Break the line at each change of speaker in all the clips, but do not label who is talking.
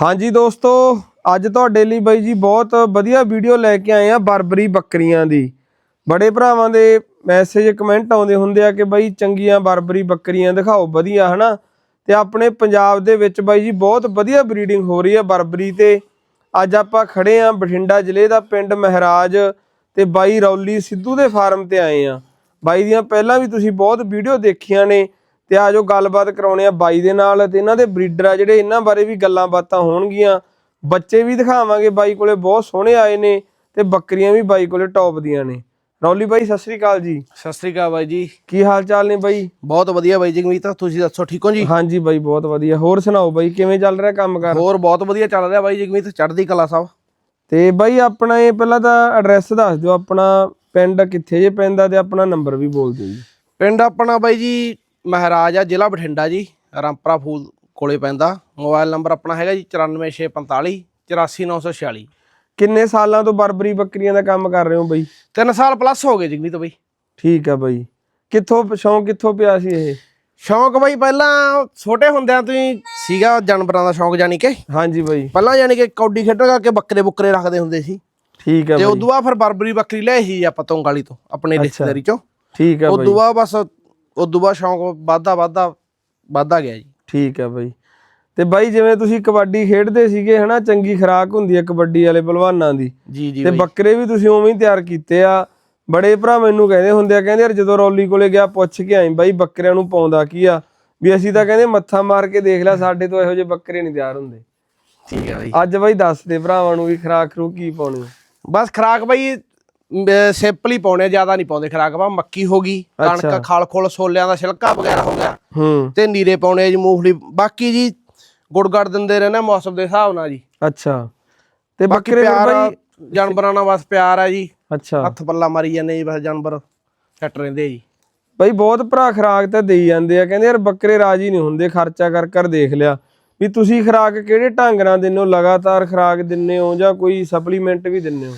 ਹਾਂਜੀ ਦੋਸਤੋ, ਅੱਜ ਤੁਹਾਡੇ ਲਈ ਬਾਈ ਜੀ ਬਹੁਤ ਵਧੀਆ ਵੀਡੀਓ ਲੈ ਕੇ ਆਏ ਆ ਬਰਬਰੀ ਬੱਕਰੀਆਂ ਦੀ। ਬੜੇ ਭਰਾਵਾਂ ਦੇ ਮੈਸੇਜ ਕਮੈਂਟ ਆਉਂਦੇ ਹੁੰਦੇ ਆ ਕਿ ਬਾਈ ਚੰਗੀਆਂ ਬਰਬਰੀ ਬੱਕਰੀਆਂ ਦਿਖਾਓ, ਵਧੀਆ, ਹਨਾ? ਤੇ ਆਪਣੇ ਪੰਜਾਬ ਦੇ ਵਿੱਚ ਬਾਈ ਜੀ ਬਹੁਤ ਵਧੀਆ ਬਰੀਡਿੰਗ ਹੋ ਰਹੀ ਆ ਬਰਬਰੀ ਤੇ। ਅੱਜ ਆਪਾਂ ਖੜੇ ਆ ਬਠਿੰਡਾ ਜ਼ਿਲ੍ਹੇ ਦਾ ਪਿੰਡ ਮਹਿਰਾਜ ਤੇ ਬਾਈ ਰੌਲੀ ਸਿੱਧੂ ਦੇ ਫਾਰਮ ਤੇ ਆਏ ਆ। ਬਾਈ ਦੀਆਂ ਪਹਿਲਾਂ ਵੀ ਤੁਸੀਂ ਬਹੁਤ ਵੀਡੀਓ ਦੇਖੀਆਂ ਨੇ। ਤੇ ਆਜੋ ਗੱਲਬਾਤ ਕਰਾਉਣੇ ਆ ਬਾਈ ਦੇ ਨਾਲ ਤੇ ਇਹਨਾਂ ਦੇ ਬਰੀਡਰ ਆ ਜਿਹੜੇ ਇਹਨਾਂ ਬਾਰੇ ਵੀ ਗੱਲਾਂ ਬਾਤਾਂ ਹੋਣਗੀਆਂ। ਬੱਚੇ ਵੀ ਦਿਖਾਵਾਂਗੇ ਬਾਈ ਕੋਲੇ ਬਹੁਤ ਸੋਹਣੇ ਆਏ ਨੇ ਤੇ ਬੱਕਰੀਆਂ ਵੀ ਬਾਈ ਕੋਲੇ ਟੌਪ ਦੀਆਂ ਨੇ। ਰੌਲੀ ਬਾਈ ਸਤਿ ਸ੍ਰੀ ਅਕਾਲ ਜੀ।
ਸਤਿ ਸ੍ਰੀ ਅਕਾਲ ਬਾਈ ਜੀ।
ਕੀ ਹਾਲ ਚਾਲ ਨੇ ਬਾਈ?
ਬਹੁਤ ਵਧੀਆ ਬਾਈ ਜਗਮੀਤ ਤੁਸੀਂ ਦੱਸੋ ਠੀਕ ਹੋ ਜੀ?
ਹਾਂਜੀ ਬਾਈ ਬਹੁਤ ਵਧੀਆ। ਹੋਰ ਸੁਣਾਓ ਬਾਈ ਕਿਵੇਂ ਚੱਲ ਰਿਹਾ ਕੰਮ ਕਰ?
ਹੋਰ ਬਹੁਤ ਵਧੀਆ ਚੱਲ ਰਿਹਾ ਬਾਈ ਜਗਮੀਤ ਚੜ੍ਹਦੀ ਕਲਾ ਸਾਹਿਬ
ਤੇ ਬਾਈ ਆਪਣਾ ਇਹ ਪਹਿਲਾਂ ਤਾਂ ਐਡਰੈਸ ਦੱਸ ਦਿਓ ਆਪਣਾ ਪਿੰਡ ਕਿੱਥੇ ਜੇ ਪੈਂਦਾ ਤੇ ਆਪਣਾ ਨੰਬਰ ਵੀ ਬੋਲ ਦਿਓ ਜੀ।
ਪਿੰਡ ਆਪਣਾ ਬਾਈ ਜੀ ਮਹਾਰਾਜ ਆ ਜ਼ਿਲ੍ਹਾ ਬਠਿੰਡਾ ਜੀ ਰਾਮਪਰਾ ਫੂਲ ਕੋਲੇ ਪੈਂਦਾ। ਮੋਬਾਈਲ ਨੰਬਰ ਆਪਣਾ ਹੈਗਾ ਜੀ 94645 84946
ਕਿੰਨੇ ਸਾਲਾਂ ਤੋਂ ਬਰਬਰੀ ਬੱਕਰੀਆਂ ਦਾ ਕੰਮ ਕਰ ਰਹੇ ਹੋ ਬਾਈ?
ਤਿੰਨ ਸਾਲ ਪਲੱਸ ਹੋ ਗਏ ਜਗਮੀਤ ਬਾਈ।
ਠੀਕ ਆ ਬਾਈ। ਕਿੱਥੋਂ ਸ਼ੌਂਕ ਕਿੱਥੋਂ ਪਿਆ ਸੀ ਇਹ?
ਸ਼ੌਂਕ ਬਾਈ ਪਹਿਲਾਂ ਛੋਟੇ ਹੁੰਦਿਆਂ ਤੋਂ ਹੀ ਸੀਗਾ ਜਾਨਵਰਾਂ ਦਾ ਸ਼ੌਂਕ ਜਾਨੀ ਕਿ।
ਹਾਂਜੀ ਬਾਈ।
ਪਹਿਲਾਂ ਜਾਨੀ ਕਿ ਕੌਡੀ ਖੇਡਣ ਕਰਕੇ ਬੱਕਰੇ ਬੁੱਕਰੇ ਰੱਖਦੇ ਹੁੰਦੇ ਸੀ।
ਠੀਕ ਆ
ਤੇ
ਬਾਈ।
ਉਦੋਂ ਬਾਅਦ ਫਿਰ ਬਰਬਰੀ ਬੱਕਰੀ ਲਿਆਈ ਸੀ ਆਪਾਂ ਤੋਂਗਾਲੀ ਤੋਂ ਆਪਣੇ ਰਿਸ਼ਤੇਦਾਰੀ ਚੋਂ।
ਠੀਕ ਆ ਬਾਈ।
ਉਦੋਂ ਬਾਅਦ ਬਸ ਉਦੋਂ ਬਾਅਦ ਸ਼ੌਂਕ ਵੱਧਦਾ ਵੱਧਦਾ ਵੱਧਦਾ ਗਿਆ ਜੀ।
ਠੀਕ ਆ ਬਾਈ। ਤੇ ਬਾਈ ਜਿਵੇਂ ਤੁਸੀਂ ਕਬੱਡੀ ਖੇਡਦੇ ਸੀਗੇ ਹਨਾ ਚੰਗੀ ਖੁਰਾਕ ਹੁੰਦੀ ਆ ਕਬੱਡੀ ਵਾਲੇ ਪਹਿਲਵਾਨਾਂ ਦੀ।
ਜੀ ਜੀ
ਤੇ ਬੱਕਰੇ ਵੀ ਤੁਸੀਂ ਉਵੇਂ ਹੀ ਤਿਆਰ ਕੀਤੇ ਆ। ਬੜੇ ਭਰਾ ਮੈਨੂੰ ਕਹਿੰਦੇ ਹੁੰਦੇ ਆ ਕਹਿੰਦੇ ਯਾਰ ਜਦੋਂ ਰੌਲੀ ਕੋਲੇ ਗਿਆ ਪੁੱਛ ਕੇ ਆਈ ਬਾਈ ਬੱਕਰਿਆਂ ਨੂੰ ਪਾਉਂਦਾ ਕੀ ਆ? ਵੀ ਅਸੀਂ ਤਾਂ ਕਹਿੰਦੇ ਮੱਥਾ ਮਾਰ ਕੇ ਦੇਖ ਲਿਆ ਸਾਡੇ ਤੋਂ ਇਹੋ ਜਿਹੇ ਬੱਕਰੇ ਨਹੀਂ ਤਿਆਰ ਹੁੰਦੇ।
ਠੀਕ ਹੈ ਬਾਈ।
ਅੱਜ ਬਾਈ ਦੱਸ ਦੇ ਭਰਾਵਾਂ ਨੂੰ ਵੀ ਖੁਰਾਕ ਖਰੂ ਕੀ ਪਾਉਣੀ ਆ?
ਬਸ ਖਰਾਕ ਬਾਈ ਸਿੰਪਲ ਹੀ ਪਾਉਣੇ ਜ਼ਿਆਦਾ ਨਹੀਂ ਪਾਉਂਦੇ ਖਰਾਕ ਬਾ ਮੱਕੀ ਹੋ ਗਈ। ਕਣਕ ਖਾਲ ਖੋਲ ਛੋਲਿਆਂ ਦਾ ਛਿਲਕਾ ਵਗੈਰਾ ਹੋ ਗਿਆ।
ਹੂੰ।
ਤੇ ਨੀਰੇ ਪਾਉਣੇ ਜੀ ਮੂੰਗਫਲੀ ਬਾਕੀ ਜੀ ਗੁੜ ਗੜ ਦਿੰਦੇ ਰਹਿਣਾ ਮੌਸਮ ਦੇ ਹਿਸਾਬ ਨਾਲ ਜੀ।
ਅੱਛਾ। ਤੇ
ਬਾਕੀ ਪਿਆਰ ਜਾਨਵਰਾਂ ਨਾਲ ਬਸ ਪਿਆਰ ਆ ਜੀ।
ਅੱਛਾ।
ਹੱਥ ਪੱਲਾ ਮਾਰੀ ਜਾਂਦੇ ਜੀ ਬਸ ਜਾਨਵਰ ਸੈੱਟ ਰਹਿੰਦੇ ਜੀ।
ਬਈ ਬਹੁਤ ਭਰਾ ਖਰਾਕ ਤਾਂ ਦੇਈ ਜਾਂਦੇ ਆ ਕਹਿੰਦੇ ਯਾਰ ਬੱਕਰੇ ਰਾਜੀ ਨਹੀਂ ਹੁੰਦੇ ਖਰਚਾ ਕਰ ਕਰ ਦੇਖ ਲਿਆ। ਵੀ ਤੁਸੀਂ ਖਰਾਕ ਕਿਹੜੇ ਢੰਗ ਨਾਲ ਦਿੰਦੇ ਹੋ ਲਗਾਤਾਰ ਖਰਾਕ ਦਿੰਦੇ ਹੋ ਜਾਂ ਕੋਈ ਸਪਲੀਮੈਂਟ ਵੀ ਦਿੰਦੇ ਹੋ?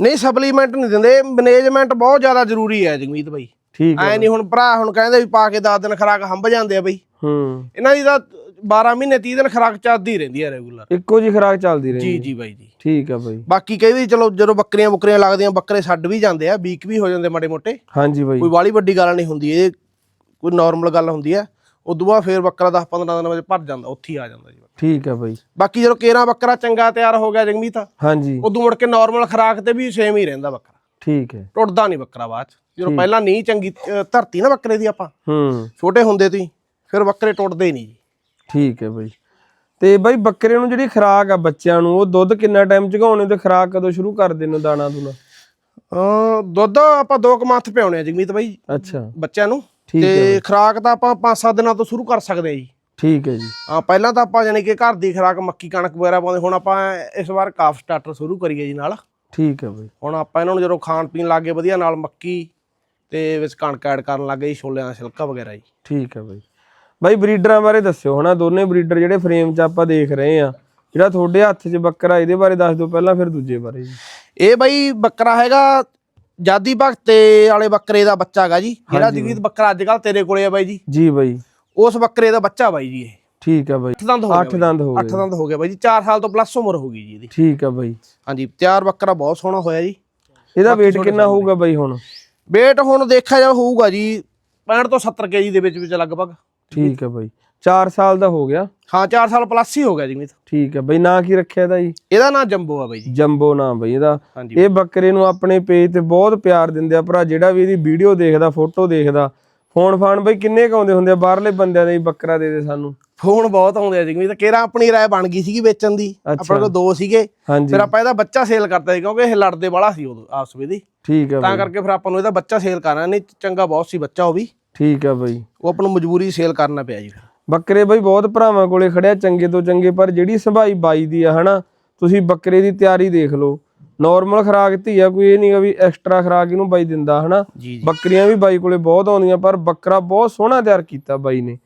ਨਹੀਂ ਸਪਲੀਮੈਂਟ ਨਹੀਂ ਦਿੰਦੇ। ਮੈਨੇਜਮੈਂਟ ਬਹੁਤ ਜ਼ਿਆਦਾ ਜ਼ਰੂਰੀ ਹੈ ਜਗਮੀਤ ਬਾਈ।
ਠੀਕ ਹੈ
ਐ ਨਹੀਂ ਹੁਣ ਭਰਾ ਹੁਣ ਕਹਿੰਦੇ ਵੀ ਪਾ ਕੇ 10 ਦਿਨ ਖਰਾਕ ਹੰਬ ਜਾਂਦੇ ਆ ਬਈ।
ਹੂੰ।
ਇਹਨਾਂ ਦੀ ਤਾਂ 12 ਮਹੀਨੇ 30 ਦਿਨ ਖਰਾਕ ਚੱਲਦੀ ਰਹਿੰਦੀ ਹੈ ਰੈਗੂਲਰ
ਇੱਕੋ ਜੀ ਖਰਾਕ ਚੱਲਦੀ ਰਹੀ
ਜੀ ਜੀ ਬਾਈ ਜੀ।
ਠੀਕ ਆ ਬਾਈ।
ਬਾਕੀ ਕਈ ਵੀ ਚਲੋ ਜਦੋਂ ਬੱਕਰੀਆਂ ਬੁੱਕਰੀਆਂ ਲੱਗਦੀਆਂ ਬੱਕਰੇ ਛੱਡ ਵੀ ਜਾਂਦੇ ਆ ਵੀਕ ਵੀ ਹੋ ਜਾਂਦੇ ਮਾੜੇ ਮੋਟੇ।
ਹਾਂਜੀ ਬਾਈ।
ਕੋਈ ਬਾਲੀ ਵੱਡੀ ਗੱਲ ਨਹੀਂ ਹੁੰਦੀ ਇਹ ਕੋਈ ਨਾਰਮਲ ਗੱਲ ਹੁੰਦੀ ਆ। ਉਦੋਂ ਬਾਅਦ ਫੇਰ ਬੱਕਰਾ 10 15 ਦਿਨ ਵਿੱਚ ਭਰ ਜਾਂਦਾ ਉੱਥੇ ਹੀ ਆ ਜਾਂਦਾ ਜੀ।
ਠੀਕ ਆ ਬਾਈ।
ਬਾਕੀ ਜਦੋਂ ਕੇਰਾ ਬੱਕਰਾ ਚੰਗਾ ਤਿਆਰ ਹੋ ਗਿਆ ਜਗਮੀਤ
ਹਾਂਜੀ।
ਉਦੋਂ ਮੁੜ ਕੇ ਨਾਰਮਲ ਖਰਾਕ ਤੇ ਵੀ ਸੇਮ ਹੀ ਰਹਿੰਦਾ ਬੱਕਰਾ।
ਠੀਕ ਹੈ।
ਟੁੱਟਦਾ ਨਹੀਂ ਬੱਕਰਾ ਬਾਅਦ ਜਦੋਂ ਪਹਿਲਾਂ ਨਹੀਂ ਚੰਗੀ ਧਰਤੀ ਨਾ ਬੱਕਰੇ ਦੀ ਆਪਾਂ।
ਹੂੰ।
ਛੋਟੇ ਹੁੰਦੇ ਤੋਂ ਹੀ ਫਿਰ ਬੱਕਰੇ ਟੁੱਟਦੇ ਹੀ ਨਹੀਂ ਜੀ।
ਠੀਕ ਹੈ ਬਾਈ। ਤੇ ਬਾਈ ਬੱਕਰੇ ਨੂੰ ਜਿਹੜੀ ਖਰਾਕ ਆ ਬੱਚਿਆਂ ਨੂੰ ਉਹ ਦੁੱਧ ਕਿੰਨਾ ਟਾਈਮ ਚਗਾਉਣੇ ਤੇ ਖਰਾਕ ਕਦੋਂ ਸ਼ੁਰੂ ਕਰ ਦੇਣ ਨੂੰ ਦਾਣਾ ਦੂਣਾ?
ਅ ਦੁੱਧ ਆਪਾਂ ਦੋ ਕੁ ਮੱਥ ਪਿਆਉਣੇ ਆ ਜਗਮੀਤ ਬਾਈ।
ਅੱਛਾ।
ਬੱਚਿਆਂ ਨੂੰ।
ਹੈ
ਤੇ ਖਰਾਕ ਤਾਂ ਆਪਾਂ 5-7 ਦਿਨਾਂ ਤੋਂ ਸ਼ੁਰੂ ਕਰ ਸਕਦੇ ਆ ਜੀ।
ਠੀਕ ਹੈ ਜੀ।
ਹਾਂ ਪਹਿਲਾਂ ਤਾਂ ਆਪਾਂ ਜਾਨੀ ਕਿ ਘਰ ਦੀ ਖਰਾਕ ਮੱਕੀ ਕਣਕ ਵਗੈਰਾ ਪਾਉਂਦੇ ਹੁਣ ਆਪਾਂ ਇਸ ਵਾਰ ਕਾਫ ਸਟਾਰਟਰ ਸ਼ੁਰੂ ਕਰੀਏ ਜੀ ਨਾਲ।
ਠੀਕ ਹੈ ਬਾਈ।
ਹੁਣ ਆਪਾਂ ਇਹਨਾਂ ਨੂੰ ਜਦੋਂ ਖਾਣ ਪੀਣ ਲੱਗੇ ਵਧੀਆ ਨਾਲ ਮੱਕੀ ਤੇ ਵਿੱਚ ਕਣਕ ਐਡ ਕਰਨ ਲੱਗੇ ਜੀ ਛੋਲਿਆਂ ਦਾ ਛਿਲਕਾ ਵਗੈਰਾ ਜੀ।
ਠੀਕ ਹੈ ਬਾਈ। ਬਾਈ ਬਰੀਡਰਾਂ ਬਾਰੇ ਦੱਸਿਓ ਹਨਾ ਦੋਨੇ ਬਰੀਡਰ ਜਿਹੜੇ ਫਰੇਮ 'ਚ ਆਪਾਂ ਦੇਖ ਰਹੇ ਆ ਜਿਹੜਾ ਤੁਹਾਡੇ ਹੱਥ 'ਚ ਬੱਕਰਾ ਇਹਦੇ ਬਾਰੇ ਦੱਸ ਦਿਓ ਪਹਿਲਾਂ ਫਿਰ ਦੂਜੇ ਬਾਰੇ ਜੀ।
ਇਹ ਬਾਈ ਬੱਕਰਾ ਹੈਗਾ ਜਾਦੀ ਭਗਤੇ ਵਾਲੇ ਬੱਕਰੇ ਦਾ ਬੱਚਾ ਹੈਗਾ ਜੀ ਜਿਹੜਾ ਜਗੀਤ ਬੱਕਰਾ ਅੱਜ ਕੱਲ ਤੇਰੇ ਕੋਲੇ ਆ ਬਾਈ ਜੀ।
ਜੀ ਬਾਈ।
ਉਸ ਬੱਕਰੇ ਦਾ ਬੱਚਾ ਬਾਈ ਜੀ ਇਹ।
ਠੀਕ ਹੈ ਬਾਈ।
ਅੱਠ ਦੰਦ ਹੋ ਗਿਆ
ਅੱਠ ਦੰਦ ਹੋ
ਅੱਠ
ਗਏ
ਦੰਦ ਹੋ ਗਿਆ ਬਾਈ ਜੀ। 4 ਸਾਲ ਤੋਂ ਪਲੱਸ ਉਮਰ ਹੋ ਗਈ ਜੀ ਇਹਦੀ।
ਠੀਕ ਹੈ ਬਾਈ।
ਹਾਂਜੀ ਤਿਆਰ ਬੱਕਰਾ ਬਹੁਤ ਸੋਹਣਾ ਹੋਇਆ ਜੀ।
ਇਹਦਾ weight ਕਿੰਨਾ ਹੋਊਗਾ ਬਾਈ ਹੁਣ?
weight ਹੁਣ ਦੇਖਿਆ ਜਾ ਹੋਊਗਾ ਜੀ 65 ਤੋਂ 70 ਕੇਜੀ ਦੇ ਵਿੱਚ ਵਿੱਚ ਲਗਭਗ।
ਠੀਕ ਹੈ ਬਾਈ। 4 ਸਾਲ ਦਾ ਹੋ ਗਿਆ।
ਹਾਂ 4 ਸਾਲ ਪਲੱਸ ਹੀ ਹੋ ਗਿਆ ਜੀ ਮੀਤ।
ਠੀਕ ਹੈ ਬਾਈ। ਨਾਂ ਕੀ ਰੱਖਿਆ ਇਹਦਾ ਜੀ?
ਇਹਦਾ ਨਾਂ ਜੰਬੋ ਆ ਬਾਈ ਜੀ।
ਜੰਬੋ ਨਾਂ ਬਾਈ ਇਹਦਾ। ਇਹ ਬੱਕਰੇ ਨੂੰ ਆਪਣੇ ਪੇਜ ਤੇ ਬਹੁਤ ਪਿਆਰ ਦਿੰਦੇ ਆ ਭਰਾ। ਜਿਹੜਾ ਵੀ ਇਹਦੀ ਵੀਡੀਓ ਦੇਖਦਾ ਫੋਟੋ ਦੇਖਦਾ ਫੋਨ ਫਾਨ ਬਾਈ ਕਿੰਨੇ ਕੁ ਆਉਂਦੇ ਹੁੰਦੇ ਆ? ਬਾਹਰਲੇ ਬੰਦਿਆਂ ਦੇ ਵੀ ਬੱਕਰਾ ਦੇ ਦੇ ਸਾਨੂੰ।
ਫੋਨ ਬਹੁਤ ਆਉਂਦੇ ਆ ਜੀ। ਮੀਤ ਕੇਰਾ ਆਪਣੀ ਰਾਏ ਬਣ ਗਈ ਸੀਗੀ ਵੇਚਣ ਦੀ। ਆਪਣੇ ਕੋਲ ਦੋ ਸੀਗੇ। ਫਿਰ ਆਪਾਂ ਇਹਦਾ ਬੱਚਾ ਸੇਲ ਕਰਤਾ ਸੀ ਕਿਉਂਕਿ ਇਹ ਲੜਦੇ ਵਾਲਾ ਸੀ ਉਦੋਂ ਆਪਸ ਵਿੱਚ। ਦੀ
ਠੀਕ ਹੈ
ਤਾਂ ਕਰਕੇ ਫਿਰ ਆਪਾਂ ਨੂੰ ਇਹਦਾ ਬੱਚਾ ਸੇਲ ਕਰਨਾ ਨਹੀਂ ਚੰਗਾ ਬਹੁਤ ਸੀ ਬੱਚਾ ਉਹ ਵੀ।
ਠੀਕ ਹੈ ਬਾਈ।
ਉਹ ਆਪਾਂ ਨੂੰ ਮਜਬੂਰੀ ਸੇਲ ਕਰਨਾ ਪਿਆ ਜੀ
ਬੱਕਰੇ ਬਾਈ ਬਹੁਤ ਭਰਾਵਾਂ ਕੋਲੇ ਖੜਿਆ ਚੰਗੇ ਤੋਂ ਚੰਗੇ ਪਰ ਜਿਹੜੀ ਸੰਭਾਈ ਬਾਈ ਦੀ ਆ ਹਨਾ ਤੁਸੀਂ ਬੱਕਰੇ ਦੀ ਤਿਆਰੀ ਦੇਖ ਲਓ। ਨਾਰਮਲ ਖਰਾਕ ਧੀ ਆ ਕੋਈ ਇਹ ਨਹੀਂਗਾ ਵੀ ਐਕਸਟਰਾ ਖਰਾਕ ਇਹਨੂੰ ਬਾਈ ਦਿੰਦਾ ਹਨਾ? ਬੱਕਰੀਆਂ ਵੀ ਬਾਈ ਕੋਲੇ ਬਹੁਤ ਆਉਂਦੀਆਂ ਪਰ ਬੱਕਰਾ ਬਹੁਤ ਸੋਹਣਾ ਤਿਆਰ ਕੀਤਾ ਬਾਈ ਨੇ।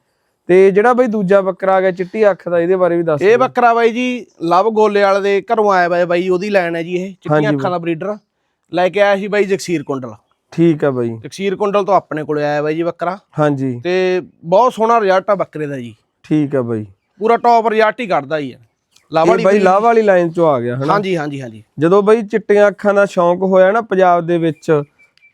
ਤੇ ਜਿਹੜਾ ਬਾਈ ਦੂਜਾ ਬੱਕਰਾ ਆ ਗਿਆ ਚਿੱਟੀ ਅੱਖ ਦਾ ਇਹਦੇ ਬਾਰੇ ਵੀ ਦੱਸ
ਇਹ ਬੱਕਰਾ ਬਾਈ ਜੀ ਲਵ ਗੋਲੇ ਵਾਲੇ ਦੇ ਘਰੋਂ ਆਇਆ ਬਾਈ ਬਾਈ ਉਹਦੀ ਲੈਣ ਹੈ ਜੀ ਇਹ ਚਿੱਟੀਆਂ ਅੱਖਾਂ ਦਾ ਬਰੀਡਰ। ਲੈ ਕੇ ਆਇਆ ਸੀ ਬਾਈ ਜਗਸੀਰ ਕੁੰਡਲ।
ਠੀਕ ਆ ਬਾਈ।
ਜਗਸੀਰ ਕੁੰਡਲ ਤੋਂ ਆਪਣੇ ਕੋਲੇ ਆਇਆ ਬਾਈ ਜੀ ਬੱਕਰਾ।
ਹਾਂਜੀ।
ਤੇ ਬਹੁਤ ਸੋਹਣਾ ਰਿਜ਼ਲਟ ਆ ਬੱਕਰੇ ਦਾ ਜੀ।
ਠੀਕ ਆ ਬਾਈ।
ਪੂਰਾ ਟੌਪ ਰਿਜ਼ਲਟ ਹੀ ਕੱਢਦਾ ਹੀ ਆ ਵਾਲੀ
ਬਾਈ ਲਾਭ ਵਾਲੀ ਲਾਈਨ ਚੋਂ ਆ ਗਿਆ ਹਨਾ?
ਹਾਂਜੀ ਹਾਂਜੀ ਹਾਂਜੀ।
ਜਦੋਂ ਬਾਈ ਚਿੱਟੀਆਂ ਅੱਖਾਂ ਦਾ ਸ਼ੌਂਕ ਹੋਇਆ ਨਾ ਪੰਜਾਬ ਦੇ ਵਿੱਚ